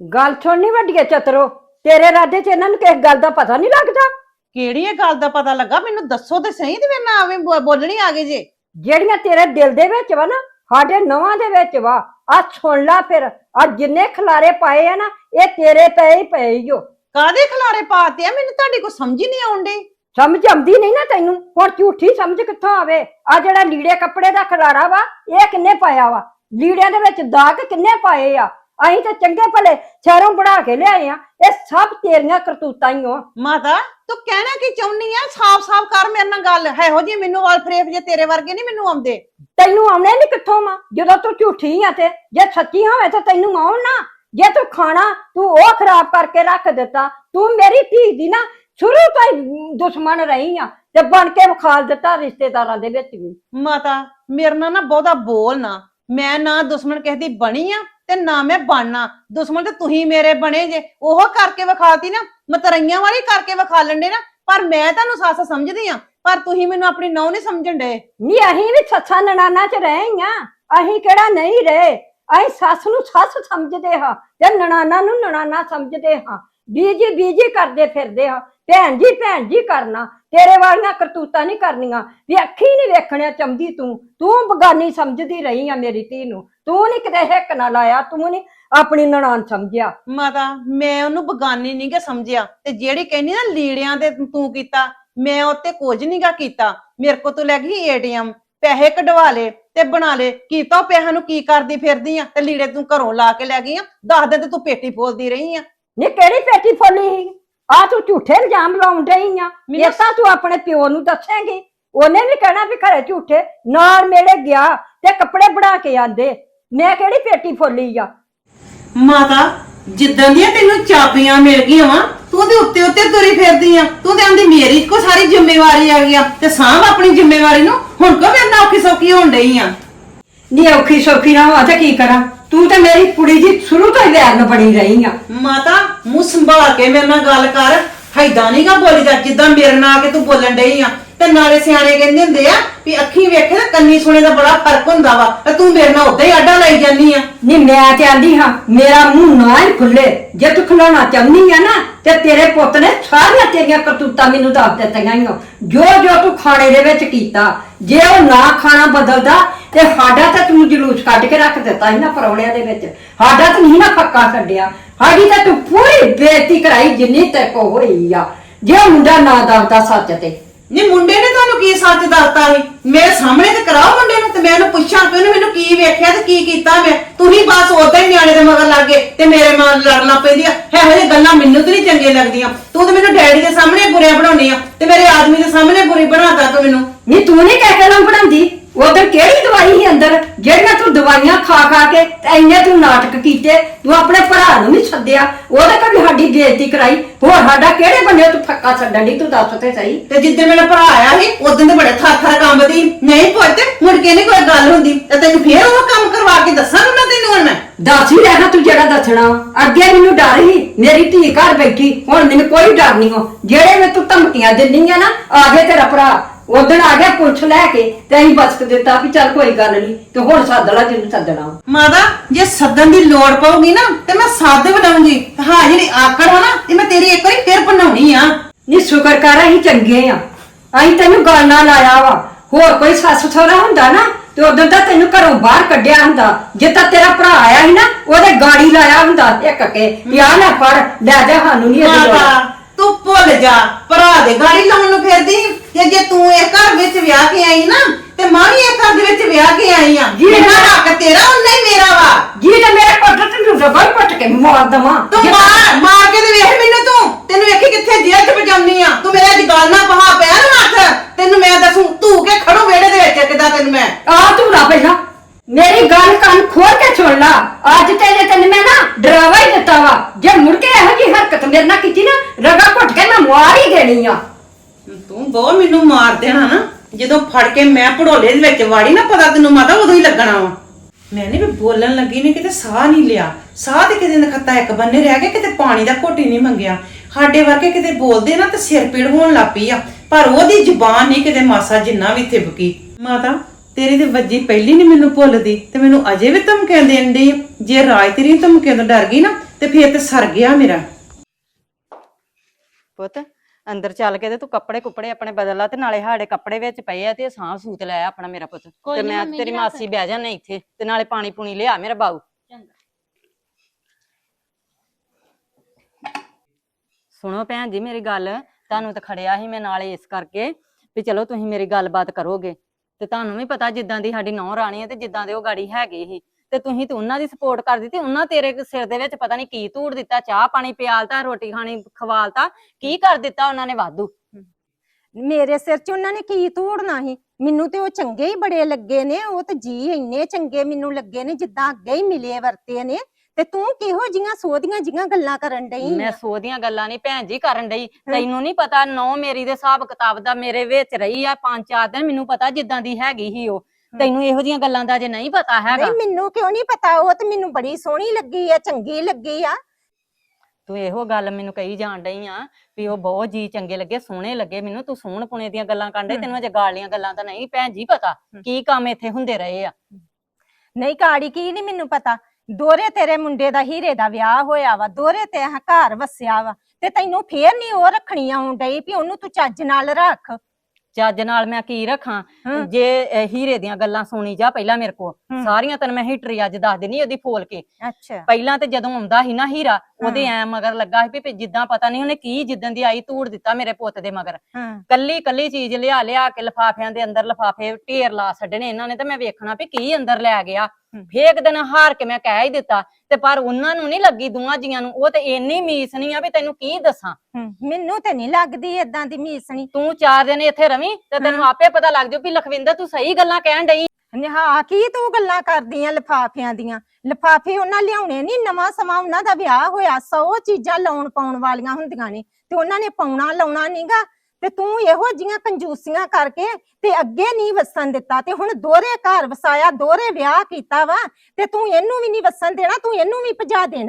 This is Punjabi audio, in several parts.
ਗੱਲ ਸੁਣਨੀ ਵੱਡੀਏ ਚਤਰੋ? ਤੇਰੇ ਰਾਦੇ ਚ ਇਹਨਾਂ ਨੂੰ ਕਿਸ ਗੱਲ ਦਾ ਪਤਾ ਨਹੀਂ ਲੱਗਦਾ? ਕਿਹੜੀ ਇਹ ਗੱਲ ਦਾ ਪਤਾ ਲੱਗਾ? ਮੈਨੂੰ ਦੱਸੋ ਤੇ ਸਹੀ ਤੇ ਮੇਰੇ ਨਾਲ ਆਵੇਂ ਬੋ- ਬੋਲਣੀ ਆ ਗਈ ਜੇ। ਜਿਹੜੀਆਂ ਤੇਰੇ ਦਿਲ ਦੇ ਵਿੱਚ ਵਾ ਨਾ ਸਾਡੇ ਨਵਾਂ ਦੇ ਵਿੱਚ ਵਾ। ਆ ਸੁਣ ਲਾ ਫਿਰ ਆ ਜਿੰਨੇ ਖਲਾਰੇ ਪਾਏ ਆ ਨਾ ਇਹ ਤੇਰੇ ਪਏ ਹੀ ਪਏ ਈ ਓ। ਕਾਦੇ ਖਲਾਰੇ ਪਾਤੇ ਆ? ਮੈਨੂੰ ਤੁਹਾਡੀ ਕੋ ਸਮਝ ਹੀ ਨਹੀਂ ਆਉਂਦੀ ਸਮਝ ਆਉਂਦੀ ਨਹੀਂ ਨਾ ਤੈਨੂੰ। ਹੁਣ ਝੂਠੀ ਸਮਝ ਕਿੱਥੋਂ ਆਵੇ? ਆ ਜਿਹੜਾ ਲੀੜੇ ਕੱਪੜੇ ਦਾ ਖਲਾਰਾ ਵਾ ਇਹ ਕਿੰਨੇ ਪਾਇਆ ਵਾ? ਲੀੜਿਆਂ ਦੇ ਵਿੱਚ ਦਾਗ ਕਿੰਨੇ ਪਾਏ ਆ? ਅਸੀਂ ਤਾਂ ਚੰਗੇ ਭਲੇ ਸ਼ਹਿਰੋਂ ਬਣਾ ਕੇ ਲਿਆਏ ਆ। ਇਹ ਸਭ ਤੇਰੀਆਂ ਕਰਤੂਤਾਂ ਹੀ ਓ। ਮਾਤਾ ਤੂੰ ਕਹਿਣਾ ਕੀ ਚਾਹੁੰਨੀ ਆ? ਸਾਫ਼-ਸਾਫ਼ ਕਰ ਮੇਰੇ ਨਾਲ ਗੱਲ। ਇਹੋ ਜੀ ਮੈਨੂੰ ਵਾਲ ਫਰੇਫ ਜੇ ਤੇਰੇ ਵਰਗੇ ਨਹੀਂ ਮੈਨੂੰ ਆਉਂਦੇ। ਤੈਨੂੰ ਆਉਣੇ ਨਹੀਂ ਕਿੱਥੋਂ ਵਾ ਜਦੋਂ ਤੂੰ ਝੂਠੀ ਆ ਤੇ ਜੇ ਸੱਚੀ ਹੋਵੇ ਤਾਂ ਤੈਨੂੰ ਆਉਣ ਨਾ। ਜੇ ਤੂੰ ਖਾਣਾ ਤੂੰ ਉਹ ਖਰਾਬ ਕਰਕੇ ਰੱਖ ਦਿੱਤਾ ਤੂੰ ਮੇਰੀ ਧੀ ਦੀ ਨਾ ਸ਼ੁਰੂ ਤੋਂ ਹੀ ਦੁਸ਼ਮਣ ਰਹੀ ਆ ਤੇ ਬਣ ਕੇ ਵਿਖਾਲ ਦਿੱਤਾ ਰਿਸ਼ਤੇਦਾਰਾਂ ਦੇ ਵਿੱਚ ਵੀ। ਮਾਤਾ ਮੇਰੇ ਨਾਲ ਨਾ ਬਹੁਤਾ ਬੋਲ ਨਾ। ਮੈਂ ਨਾ ਦੁਸ਼ਮਣ ਕਿਸੇ ਦੀ ਬਣੀ ਆ ਤੇ ਨਾ ਮੈਂ ਬਣਨਾ। ਦੁਸ਼ਮਣ ਤੇ ਤੁਸੀਂ ਮੇਰੇ ਬਣੇ ਜੇ। ਉਹ ਕਰਕੇ ਵਿਖਾਤੀ ਨਾ ਮਤਰਈਆਂ ਵਾਲੀ ਕਰਕੇ ਵਿਖਾ ਲੈਂਦੇ ਨਾ। ਪਰ ਮੈਂ ਤੁਹਾਨੂੰ ਸੱਸ ਸਮਝਦੀ ਆ। ਪਰ ਤੁਸੀਂ ਮੈਨੂੰ ਆਪਣੀ ਨੌ ਨਹੀਂ ਸਮਝਣ ਡਏ। ਨਹੀਂ ਅਸੀਂ ਵੀ ਸੱਸਾਂ ਨਨਾਨਾ ਚ ਰਹੇ ਹਾਂ ਅਸੀਂ ਕਿਹੜਾ ਨਹੀਂ ਰਹੇ। ਅਸੀਂ ਸੱਸ ਨੂੰ ਸੱਸ ਸਮਝਦੇ ਹਾਂ ਤੇ ਨਨਾਨਾ ਨੂੰ ਨਨਾਨਾ ਸਮਝਦੇ ਹਾਂ। ਬੀਜੀ ਬੀਜੀ ਕਰਦੇ ਫਿਰਦੇ ਹਾਂ। ਭੈਣ ਜੀ ਭੈਣ ਜੀ ਕਰਨਾ। ਤੇਰੇ ਵਾਲੀਆਂ ਕਰਤੂਤਾਂ ਨਹੀਂ ਕਰਨੀਆਂ। ਵੀ ਅੱਖੀ ਨਹੀਂ ਵੇਖਣਿਆ ਚੰਦੀ ਤੂੰ। ਤੂੰ ਬਗਾਨੀ ਸਮਝਦੀ ਰਹੀ ਆ ਮੇਰੀ ਧੀ ਨੂੰ। ਤੂੰ ਨਹੀਂ ਕਿਤੇ ਹਿੱਕ ਨਾ ਲਾਇਆ ਤੂੰ ਨਹੀਂ ਆਪਣੀ ਨਨਾਣ ਸਮਝਿਆ। ਮਾਤਾ ਮੈਂ ਉਹਨੂੰ ਬਗਾਨੀ ਨਹੀਂ ਗਾ ਸਮਝਿਆ। ਤੇ ਜਿਹੜੀ ਕਹਿੰਦੀ ਨਾ ਲੀੜਿਆਂ ਤੇ ਤੂੰ ਕੀਤਾ ਮੈਂ ਉੱਤੇ ਕੁਝ ਨਹੀਂ ਗਾ ਕੀਤਾ। ਮੇਰੇ ਕੋ ਤੂੰ ਲੈ ਗਈ ਏਟੀਐਮ ਪੈਸੇ ਕਢਵਾ ਲੇ ਤੇ ਬਣਾ ਲੇ। ਕੀਤਾ ਉਹ ਪੈਸਿਆਂ ਨੂੰ ਕੀ ਕਰਦੀ ਫਿਰਦੀ ਆ? ਤੇ ਲੀੜੇ ਤੂੰ ਘਰੋਂ ਲਾ ਕੇ ਲੈ ਗਈ ਆ। ਦਸ ਦਿਨ ਤੇ ਤੂੰ ਪੇਟੀ ਫੋਲਦੀ ਰਹੀ ਆ। ਨੀ ਕਿਹੜੀ ਪੇਟੀ ਫੋਲੀ ਸੀ? ਆ ਤੂੰ ਝੂਠੇ ਇਲਜ਼ਾਮ ਲਾਉਣ ਡਈ ਆ। ਇਹ ਤਾਂ ਤੂੰ ਆਪਣੇ ਪਿਓ ਨੂੰ ਦੱਸੇਂਗੀ। ਉਹਨੇ ਵੀ ਕਹਿਣਾ ਵੀ ਘਰੇ ਝੂਠੇ ਨਾਲ ਮੇਰੇ ਗਿਆ ਤੇ ਕੱਪੜੇ ਬਣਾ ਕੇ ਆਂਦੇ। ਮੈਂ ਕਿਹੜੀ ਪੇਟੀ ਫੋਲੀ ਆ? ਮਾਤਾ ਜਿੱਦਾਂ ਦੀਆਂ ਤੈਨੂੰ ਚਾਬੀਆਂ ਮਿਲ ਗਈਆਂ ਵਾ ਤੂੰ ਉਹਦੇ ਉੱਤੇ ਉੱਤੇ ਤੁਰੀ ਫਿਰਦੀ ਆ। ਤੂੰ ਤੇ ਆਂਦੀ ਮੇਰੀ ਕੋ ਸਾਰੀ ਜ਼ਿੰਮੇਵਾਰੀ ਆ ਗਈ ਆ ਤੇ ਸਾਂਭ ਆਪਣੀ ਜ਼ਿੰਮੇਵਾਰੀ ਨੂੰ ਹੁਣ ਕੋ ਮੇਰੇ ਨਾਲ ਔਖੀ ਸੌਖੀ ਹੋਣ ਡਈ ਆ? ਨੀ ਔਖੀ ਸੌਖੀ ਨਾ ਤੇ ਕੀ ਕਰਾਂ? ਤੂੰ ਤੇ ਮੇਰੀ ਕੁੜੀ ਦੀ ਸ਼ੁਰੂ ਤੋਂ ਹੀ ਵੈਰਨ ਬਣੀ ਰਹੀ ਆ। ਮਾਤਾ ਮੂੰਹ ਸੰਭਾਲ ਕੇ ਮੇਰੇ ਨਾਲ ਗੱਲ ਕਰ। ਹੈਦਾਂ ਨੀ ਗਾ ਬੋਲੀਦਾ ਜਿੱਦਾਂ ਮੇਰੇ ਨਾਲ ਆ ਕੇ ਤੂੰ ਬੋਲਣ ਡਈ ਆ। ਤੇ ਨਾਲੇ ਸਿਆਣੇ ਕਹਿੰਦੇ ਹੁੰਦੇ ਆ ਵੀ ਅੱਖੀ ਵੇਖੇ ਤੇ ਕੰਨੀ ਸੁਣੇ ਦਾ ਬੜਾ ਫ਼ਰਕ ਹੁੰਦਾ ਵਾ ਤੇ ਤੂੰ ਮੇਰੇ ਨਾਲ ਉਦਾਂ ਹੀ ਆਡਾ ਲਾਈ ਜਾਂਦੀ ਆ। ਨੀ ਮੈਂ ਤੇ ਆਂਦੀ ਹਾਂ, ਮੇਰਾ ਮੂੰਹ ਨਾ ਹੀ ਖੁੱਲੇ। ਜੇ ਤੂੰ ਖਲਾਉਣਾ ਚਾਹੁੰਦੀ ਆ ਨਾ, ਤੇ ਤੇਰੇ ਪੁੱਤ ਨੇ ਸਾਰੀਆਂ ਤੇਰੀਆਂ ਕਰਤੂਤਾਂ ਮੈਨੂੰ ਦੱਸ ਦਿੱਤੀਆਂ ਈ ਓ। ਜੋ ਜੋ ਤੂੰ ਖਾਣੇ ਦੇ ਵਿੱਚ ਕੀਤਾ, ਜੇ ਉਹ ਨਾ ਖਾਣਾ ਬਦਲਦਾ, ਤੇ ਸਾਡਾ ਤਾਂ ਤੂੰ ਜਲੂਸ ਕੱਢ ਕੇ ਰੱਖ ਦਿੱਤਾ ਸੀ ਨਾ ਪਰੌਣਿਆਂ ਦੇ ਵਿੱਚ। ਸਾਡਾ ਤਾਂ ਨਹੀਂ ਨਾ ਪੱਕਾ ਛੱਡਿਆ। ਸਾਡੀ ਤਾਂ ਤੂੰ ਪੂਰੀ ਬੇਇੱਜ਼ਤੀ ਕਰਾਈ ਜਿੰਨੀ ਤੇ ਕੋ ਹੋਈ ਆ। ਜੇ ਉਹ ਮੁੰਡਾ ਨਾ ਦੱਸਦਾ ਸੱਚ ਤੇ। ਨੀ ਮੁੰਡੇ ਨੇ ਤੁਹਾਨੂੰ ਕੀ ਸੱਚ ਦੱਸਤਾ ਸੀ? ਮੇਰੇ ਸਾਹਮਣੇ ਤੇ ਕਰਾਓ ਮੁੰਡੇ ਨੂੰ ਤੇ ਮੈਂ ਉਹਨੂੰ ਪੁੱਛਾਂ ਕਿ ਉਹਨੇ ਮੈਨੂੰ ਕੀ ਵੇਖਿਆ ਤੇ ਕੀ ਕੀਤਾ ਮੈਂ? ਤੁਸੀਂ ਬਸ ਉਦਾਂ ਹੀ ਨਿਆਣੇ ਦੇ ਮਗਰ ਲੱਗ ਗਏ ਤੇ ਮੇਰੇ ਮਾਂ ਲੜਨਾ ਪੈਂਦੀ ਆ। ਇਹੋ ਜਿਹੀ ਗੱਲਾਂ ਮੈਨੂੰ ਤੇ ਨਹੀਂ ਚੰਗੀਆਂ ਲੱਗਦੀਆਂ। ਤੂੰ ਤੇ ਮੈਨੂੰ ਡੈਡੀ ਦੇ ਸਾਹਮਣੇ ਬੁਰੇ ਬਣਾਉਣੀ ਆ ਤੇ ਮੇਰੇ ਆਦਮੀ ਦੇ ਸਾਹਮਣੇ ਬੁਰੀ ਬਣਾਤਾ ਤੂੰ ਮੈਨੂੰ। ਨਹੀਂ, ਤੂੰ ਨਹੀਂ ਕਹਿ ਕੇ ਨਾ ਬਣਾਉਂਦੀ। ਉਧਰ ਕਿਹੜੀ ਦਵਾਈ ਸੀ ਅੰਦਰ? ਜਿਹੜੀਆਂ ਤੂੰ ਦਵਾਈਆਂ ਖਾ ਖਾ ਕੇ ਤੇ ਇੰਨੇ ਤੂੰ ਨਾਟਕ ਕੀਤੇ ਤੂੰ ਆਪਣੇ ਭਰਾ ਨੂੰ ਵੀ ਸੱਦਿਆ। ਉਹਦੇ ਕੋਲ ਵੀ ਸਾਡੀ ਬੇਇੱਜ਼ਤੀ ਕਰਾਈ। ਹੋਰ ਸਾਡਾ ਕਿਹੜੇ ਬੰਦੇ ਤੂੰ ਫੱਕਾ ਛੱਡਣ ਦੀ ਤੂੰ ਦੱਸ ਤੇ ਸਹੀ। ਤੇ ਜਿੱਦਣ ਮੇਰਾ ਭਰਾ ਆਇਆ ਸੀ ਉਦੋਂ ਤੇ ਬੜੇ ਥਰ ਥਰ ਕੰਬਦੀ ਨਹੀਂ ਪੁੱਤ ਮੁੜ ਕੇ ਨਹੀਂ ਕੋਈ ਗੱਲ ਹੁੰਦੀ। ਤੇ ਤੈਨੂੰ ਫੇਰ ਉਹ ਕੰਮ ਕਰਵਾ ਕੇ ਦੱਸਾਂਗਾ ਮੈਂ ਤੈਨੂੰ ਹੁਣ ਮੈਂ? ਦੱਸ ਹੀ ਰਹਿਣਾ ਤੂੰ ਜਿਹੜਾ ਦੱਸਣਾ ਅੱਗੇ ਮੈਨੂੰ ਡਰ ਹੀ ਮੇਰੀ ਧੀ ਘਰ ਬੈਠੀ। ਹੁਣ ਮੈਨੂੰ ਕੋਈ ਡਰ ਨਹੀਂ ਹੋ ਜਿਹੜੇ ਮੈਂ ਤੂੰ ਧਮਕੀਆਂ ਦਿੰਨੀ ਆ ਨਾ ਆ ਗਿਆ ਤੇਰਾ ਭਰਾ। ਉਦੋਂ ਆ ਗਿਆ ਪੁੱਛ ਲੈ ਕੇ ਤੇ ਅਸੀਂ ਬਸ ਦਿੱਤਾ ਵੀ ਚੱਲ ਕੋਈ ਗੱਲ ਨਹੀਂ ਤੇ ਹੁਣ ਸੱਦ ਲੈ ਜਿਹਨੂੰ ਸੱਦਣਾ। ਮਾਤਾ ਜੇ ਸੱਦਣ ਦੀ ਲੋੜ ਪਊਗੀ ਨਾ ਤੇ ਮੈਂ ਸਾਧ ਬਣਾਉਂਗੀ ਹਾਂ ਜਿਹੜੀ ਆਕੜ ਵਾ ਨਾ ਇਹ ਮੈਂ ਤੇਰੀ ਇੱਕ ਵਾਰੀ ਫੇਰ ਬਣਾਉਣੀ ਆ। ਨੀ ਸ਼ੁਕਰ ਕਰ ਅਸੀਂ ਚੰਗੇ ਆ। ਅਸੀਂ ਤੈਨੂੰ ਗੱਲ ਨਾਲ ਲਾਇਆ ਵਾ। ਹੋਰ ਕੋਈ ਸੱਸ ਸਹੁਰਾ ਹੁੰਦਾ ਨਾ ਤੇ ਉਦੋਂ ਤਾਂ ਤੈਨੂੰ ਘਰੋਂ ਬਾਹਰ ਕੱਢਿਆ ਹੁੰਦਾ। ਜੇ ਤਾਂ ਤੇਰਾ ਭਰਾ ਆਇਆ ਸੀ ਨਾ ਉਹਦੇ ਗਾੜੀ ਲਾਇਆ ਹੁੰਦਾ। ਇੱਕ ਕੇ ਵੀ ਆ ਲੈ ਫੜ ਲੈ ਜਾ ਸਾਨੂੰ ਨਹੀਂ ਇਹਦੀ ਲੋੜ ਮਾਤਾ ਤੂੰ ਭੁੱਲ ਜਾ ਭਰਾ ਦੇ ਗਾੜੀ ਲਾਉਣ ਨੂੰ ਫਿਰਦੀ। ਤੇ ਜੇ ਤੂੰ ਇਹ ਘਰ ਵਿੱਚ ਵਿਆਹ ਕੇ ਆਈ ਨਾ ਤੇ ਮੈਂ ਵੀ ਇਹ ਘਰ ਦੇ ਵਿੱਚ ਵਿਆਹ ਕੇ ਆਈ ਆ। ਜੀ। ਜਿੰਨਾ ਹੱਕ ਤੇਰਾ ਉਨਾ ਹੀ ਮੇਰਾ ਵਾ। ਜੀ ਤੇ ਮੇਰੇ ਪੁੱਤ ਤੈਨੂੰ ਰਬੜ ਪੱਟ ਕੇ ਮਾਰ ਦਵਾਂ। ਤੂੰ ਮਾਰ ਮਾਰ ਕੇ ਤੇ ਵੇਖ ਮੈਨੂੰ ਤੂੰ। ਤੈਨੂੰ ਵੇਖੀ ਕਿੱਥੇ ਜੇਲ੍ਹ ਚ ਪਜਾਉਣੀ ਆ। ਤੂੰ ਮੇਰੇ ਅੱਜ ਗੱਲ ਨਾ ਪਹਾ ਪਿਆ ਨਾ ਹੱਥ। ਤੈਨੂੰ ਮੈਂ ਦੱਸੂ ਤੂੰ ਕੇ ਖੜੋ ਵਿਹੜੇ ਦੇ ਵਿੱਚ ਕਿਦਾਂ ਤੈਨੂੰ ਮੈਂ। ਆ ਤੂੰ ਨਾ ਪਹਿਲਾਂ। ਮੇਰੀ ਗੱਲ ਕੰਨ ਖੋਲ ਕੇ ਸੁਣ ਲਾ। ਅੱਜ ਤੇਰੇ ਤੈਨੂੰ ਮੈਂ ਨਾ ਡਰਾਵਾ ਹੀ ਦਿੱਤਾ ਵਾ। ਜੇ ਮੁੜ ਕੇ ਇਹੋ ਜੀ ਹਰਕਤ ਮੇਰੇ ਨਾਲ ਕੀਤੀ ਨਾ, ਰਗਾ ਘੁੱਟ ਕੇ ਮੈਂ ਮਾਰ ਹੀ ਦੇਣੀ ਆ। ਤੂੰ ਬਹੁਤ ਮੈਨੂੰ ਮਾਰ ਦੇਣਾ ਨਾ। ਜਦੋਂ ਫੜ ਕੇ ਮੈਂ ਪੜੋਲੇ ਦੇ ਵਿੱਚ ਵਾੜੀ ਨਾ ਪਤਾ ਤੈਨੂੰ ਮਾਤਾ ਉਦੋਂ ਹੀ ਲੱਗਣਾ ਵਾ। ਮੈਂ ਨਹੀਂ ਵੀ ਬੋਲਣ ਲੱਗੀ, ਨੇ ਕਿਤੇ ਸਾਹ ਨਹੀਂ ਲਿਆ। ਸਾਹ ਤੇ ਕਿਤੇ ਨਖੱਤਾ ਇੱਕ ਬੰਨੇ ਰਹਿ ਗਿਆ, ਕਿਤੇ ਪਾਣੀ ਦਾ ਘੋਟੀ ਨਹੀਂ ਮੰਗਿਆ। ਸਾਡੇ ਵਰਗੇ ਕਿਤੇ ਬੋਲਦੇ ਨਾ ਤੇ ਸਿਰ ਪੀੜ ਹੋਣ ਲੱਗ ਪਈ ਆ। ਪਰ ਉਹਦੀ ਜ਼ੁਬਾਨ ਨਹੀਂ ਕਿਤੇ ਮਾਸਾ ਜਿੰਨਾ ਵੀ ਥਿਬਕੀ ਮਾਤਾ ਤੇਰੀ ਤੇ ਵੱਜੀ ਪਹਿਲੀ ਨਹੀਂ ਮੈਨੂੰ ਭੁੱਲਦੀ ਤੇ ਮੈਨੂੰ ਅਜੇ ਵੀ ਧਮਕੀਆਂ ਦੇਣ ਦੀ ਜੇ ਰਾਜ ਤੇਰੀ ਧਮਕੀਆਂ ਤੋਂ ਡਰ ਗਈ ਨਾ ਤੇ ਫੇਰ ਤੇ ਸਰ ਗਿਆ ਮੇਰਾ। ਪੁੱਤ ਅੰਦਰ ਚੱਲ ਕੇ ਤੇ ਤੂੰ ਕੱਪੜੇ ਕੁੱਪੜੇ ਆਪਣੇ ਬਦਲ ਲਾ ਤੇ ਨਾਲੇ ਸਾਡੇ ਕੱਪੜੇ ਵਿੱਚ ਪਏ ਆ ਤੇ ਸਾਹ ਸੂਤ ਲੈ ਆ ਆਪਣਾ ਮੇਰਾ ਪੁੱਤ। ਕੋਈ ਤੇ ਨੀ ਮੈਂ ਮੰਮੀ ਤੇਰੀ ਜੀ, ਮਾਸੀ ਬਹਿ ਜਾਣਾ ਇੱਥੇ ਤੇ ਨਾਲੇ ਪਾਣੀ ਪੂਣੀ ਲਿਆ ਮੇਰਾ ਬਾਊ। ਸੁਣੋ ਭੈਣ ਜੀ ਮੇਰੀ ਗੱਲ ਤੁਹਾਨੂੰ ਤਾਂ ਖੜਿਆ ਸੀ ਮੈਂ ਨਾਲੇ ਇਸ ਕਰਕੇ ਵੀ ਚਲੋ ਤੁਸੀਂ ਮੇਰੀ ਗੱਲਬਾਤ ਕਰੋਗੇ। ਤੇ ਤੁਹਾਨੂੰ ਵੀ ਪਤਾ ਜਿੱਦਾਂ ਦੀ ਸਾਡੀ ਨੌ ਰਾਣੀ ਹੈ ਤੇ ਜਿੱਦਾਂ ਦੇ ਉਹ ਗਾੜੀ ਹੈਗੇ ਸੀ। ਤੇ ਤੁਸੀਂ ਤੇ ਉਹਨਾਂ ਦੀ ਸਪੋਰਟ ਕਰਦੀ ਤੇ ਉਹਨਾਂ ਤੇਰੇ ਸਿਰ ਦੇ ਵਿੱਚ ਪਤਾ ਨਹੀਂ ਕੀ ਧੂੜ ਦਿੱਤਾ, ਚਾਹ ਪਾਣੀ ਪਿਆਲਤਾ, ਰੋਟੀ ਖਾਣੀ ਖਵਾਲਤਾ, ਕੀ ਕਰ ਦਿੱਤਾ ਉਹਨਾਂ ਨੇ ਵਾਧੂ? ਮੇਰੇ ਸਿਰ 'ਚ ਉਹਨਾਂ ਨੇ ਕੀ ਧੂੜਨਾ ਸੀ? ਮੈਨੂੰ ਤੇ ਉਹ ਚੰਗੇ ਹੀ ਬੜੇ ਲੱਗੇ ਨੇ, ਉਹ ਤੇ ਜੀ ਇੰਨੇ ਚੰਗੇ ਮੈਨੂੰ ਲੱਗੇ ਨੇ ਜਿੱਦਾਂ ਅੱਗੇ ਹੀ ਮਿਲੇ ਵਰਤੇ ਨੇ। ਤੇ ਤੂੰ ਕਿਹੋ ਜੀਆਂ ਸੋਧੀਆਂ ਜੀਆਂ ਗੱਲਾਂ ਕਰਨ ਡਈ ਮੈਂ ਆਂ? ਸੋਦੀਆਂ ਗੱਲਾਂ ਨਹੀਂ ਭੈਣ ਜੀ ਕਰਨ ਡਈ। ਤੈਨੂੰ ਨਹੀਂ ਪਤਾ ਨੌ ਮੇਰੀ ਦੇ ਹਿਸਾਬ ਕਿਤਾਬ ਦਾ ਮੇਰੇ ਵਿੱਚ ਰਹੀ ਆ ਪੰਜ ਚਾਰ ਦਿਨ ਮੈਨੂੰ ਪਤਾ ਜਿੱਦਾਂ ਦੀ ਹੈਗੀ ਸੀ ਉਹ। ਤੈਨੂੰ ਇਹੋ ਜੀਆਂ ਗੱਲਾਂ ਦਾ ਜੇ ਨਹੀਂ ਪਤਾ ਹੈਗਾ। ਨਹੀਂ ਮੈਨੂੰ ਕਿਉਂ ਨਹੀਂ ਪਤਾ? ਉਹ ਤੇ ਮੈਨੂੰ ਬੜੀ ਸੋਹਣੀ ਲੱਗੀ ਆ ਚੰਗੀ ਲੱਗੀ ਆ। ਤੂੰ ਇਹੋ ਗੱਲ ਮੈਨੂੰ ਕਹੀ ਜਾਣ ਡਈ ਆ ਵੀ ਉਹ ਬਹੁਤ ਜੀ ਚੰਗੇ ਲੱਗੇ ਸੋਹਣੇ ਲੱਗੇ ਮੈਨੂੰ। ਤੂੰ ਸੋਹਣ ਪੁਣੇ ਦੀਆਂ ਗੱਲਾਂ ਕਰਨ ਡਈ ਤੈਨੂੰ ਅਜੇ ਗਾਲੀਆਂ ਗੱਲਾਂ ਤਾਂ ਨਹੀਂ ਭੈਣ ਜੀ ਪਤਾ ਕੀ ਕੰਮ ਇੱਥੇ ਹੁੰਦੇ ਰਹੇ ਆ। ਨਹੀਂ ਕਾੜੀ ਕੀ ਨਹੀਂ ਮੈਨੂੰ ਪਤਾ? ਦੋਰੇ ਤੇਰੇ ਮੁੰਡੇ ਦਾ ਹੀਰੇ ਦਾ ਵਿਆਹ ਹੋਇਆ ਵਾ ਦੋਰੇ ਤੇ ਆਹ ਘਰ ਵਸਿਆ ਵਾ ਤੇ ਤੈਨੂੰ ਫੇਰ ਨਹੀਂ ਉਹ ਰੱਖਣੀ ਆਉਣ ਡਈ ਵੀ ਉਹਨੂੰ ਤੂੰ ਚੱਜ ਨਾਲ ਰੱਖ। ਚੱਜ ਨਾਲ ਮੈਂ ਕੀ ਰੱਖਾਂ? ਹਮ। ਜੇ ਹੀਰੇ ਦੀਆਂ ਗੱਲਾਂ ਸੁਣੀ ਜਾ ਪਹਿਲਾਂ ਮੇਰੇ ਕੋ ਹਮ। ਸਾਰੀਆਂ ਤੈਨੂੰ ਮੈਂ ਹਿਸਟਰੀ ਅੱਜ ਦੱਸ ਦੇਣੀ ਉਹਦੀ ਫੋਲ ਕੇ। ਅੱਛਾ। ਪਹਿਲਾਂ ਤੇ ਜਦੋਂ ਆਉਂਦਾ ਸੀ ਨਾ ਹੀਰਾ ਉਹਦੇ ਐ ਮਗਰ ਲੱਗਾ ਸੀ ਵੀ ਜਿੱਦਾਂ ਪਤਾ ਨਹੀਂ ਉਹਨੇ ਕੀ ਜਿੱਦਣ ਦੀ ਆਈ ਧੂੜ ਦਿੱਤਾ ਮੇਰੇ ਪੁੱਤ ਦੇ ਮਗਰ। ਹਾਂ। ਕੱਲੀ ਕੱਲੀ ਚੀਜ਼ ਲਿਆ ਲਿਆ ਕੇ ਲਫਾਫਿਆਂ ਦੇ ਅੰਦਰ ਲਫਾਫੇ ਢੇਰ ਲਾ ਛੱਡਣੇ ਇਹਨਾਂ ਨੇ ਤੇ ਮੈਂ ਵੇਖਣਾ ਵੀ ਕੀ ਅੰਦਰ ਲੈ ਗਿਆ। ਫੇਰ ਇੱਕ ਦਿਨ ਹਾਰ ਕੇ ਮੈਂ ਕਹਿ ਹੀ ਦਿੱਤਾ ਤੇ ਪਰ ਉਹਨਾਂ ਨੂੰ ਨਹੀਂ ਲੱਗੀ ਦੋਵਾਂ ਜੀਆਂ ਨੂੰ। ਉਹ ਤੇ ਇੰਨੀ ਮੀਸ ਨਹੀਂ ਆ ਵੀ ਤੈਨੂੰ ਕੀ ਦੱਸਾਂ। ਹਮ, ਮੈਨੂੰ ਤੇ ਨਹੀਂ ਲੱਗਦੀ ਏਦਾਂ ਦੀ ਮੀਸਣੀ। ਤੂੰ ਚਾਰ ਦਿਨ ਇੱਥੇ ਰਵੀਂ ਤੇ ਤੈਨੂੰ ਆਪੇ ਪਤਾ ਲੱਗ ਜਾਊ ਵੀ ਲਖਵਿੰਦਰ ਤੂੰ ਸਹੀ ਗੱਲਾਂ ਕਹਿਣ ਡਈ। ਨਿਹਾ ਕੀ ਤੂੰ ਗੱਲਾਂ ਕਰਦੀਆਂ ਲਿਫਾਫਿਆਂ ਦੀਆਂ? ਲਿਫਾਫੇ ਉਹਨਾਂ ਲਿਆਉਣੇ ਨਹੀਂ ਨਵਾਂ ਸਮਾਂ ਉਹਨਾਂ ਦਾ ਵਿਆਹ ਹੋਇਆ ਸੌ ਚੀਜ਼ਾਂ ਲਾਉਣ ਪਾਉਣ ਵਾਲੀਆਂ ਹੁੰਦੀਆਂ ਨੇ ਤੇ ਉਹਨਾਂ ਨੇ ਪਾਉਣਾ ਲਾਉਣਾ ਨਹੀਂਗਾ ਤੇ ਤੂੰ ਇਹੋ ਜੀਆਂ ਕੰਜੂਸੀਆਂ ਕਰਕੇ ਤੇ ਅੱਗੇ ਨਹੀਂ ਵਸਣ ਦਿੱਤਾ ਤੇ ਹੁਣ ਦੋਹਰੇ ਘਰ ਵਸਾਇਆ ਦੋਹਰੇ ਵਿਆਹ ਕੀਤਾ ਵਾ ਤੇ ਤੂੰ ਇਹਨੂੰ ਵੀ ਨਹੀਂ ਵਸਣ ਦੇਣਾ ਤੂੰ ਇਹਨੂੰ ਵੀ ਭਜਾ ਦੇਣਾ।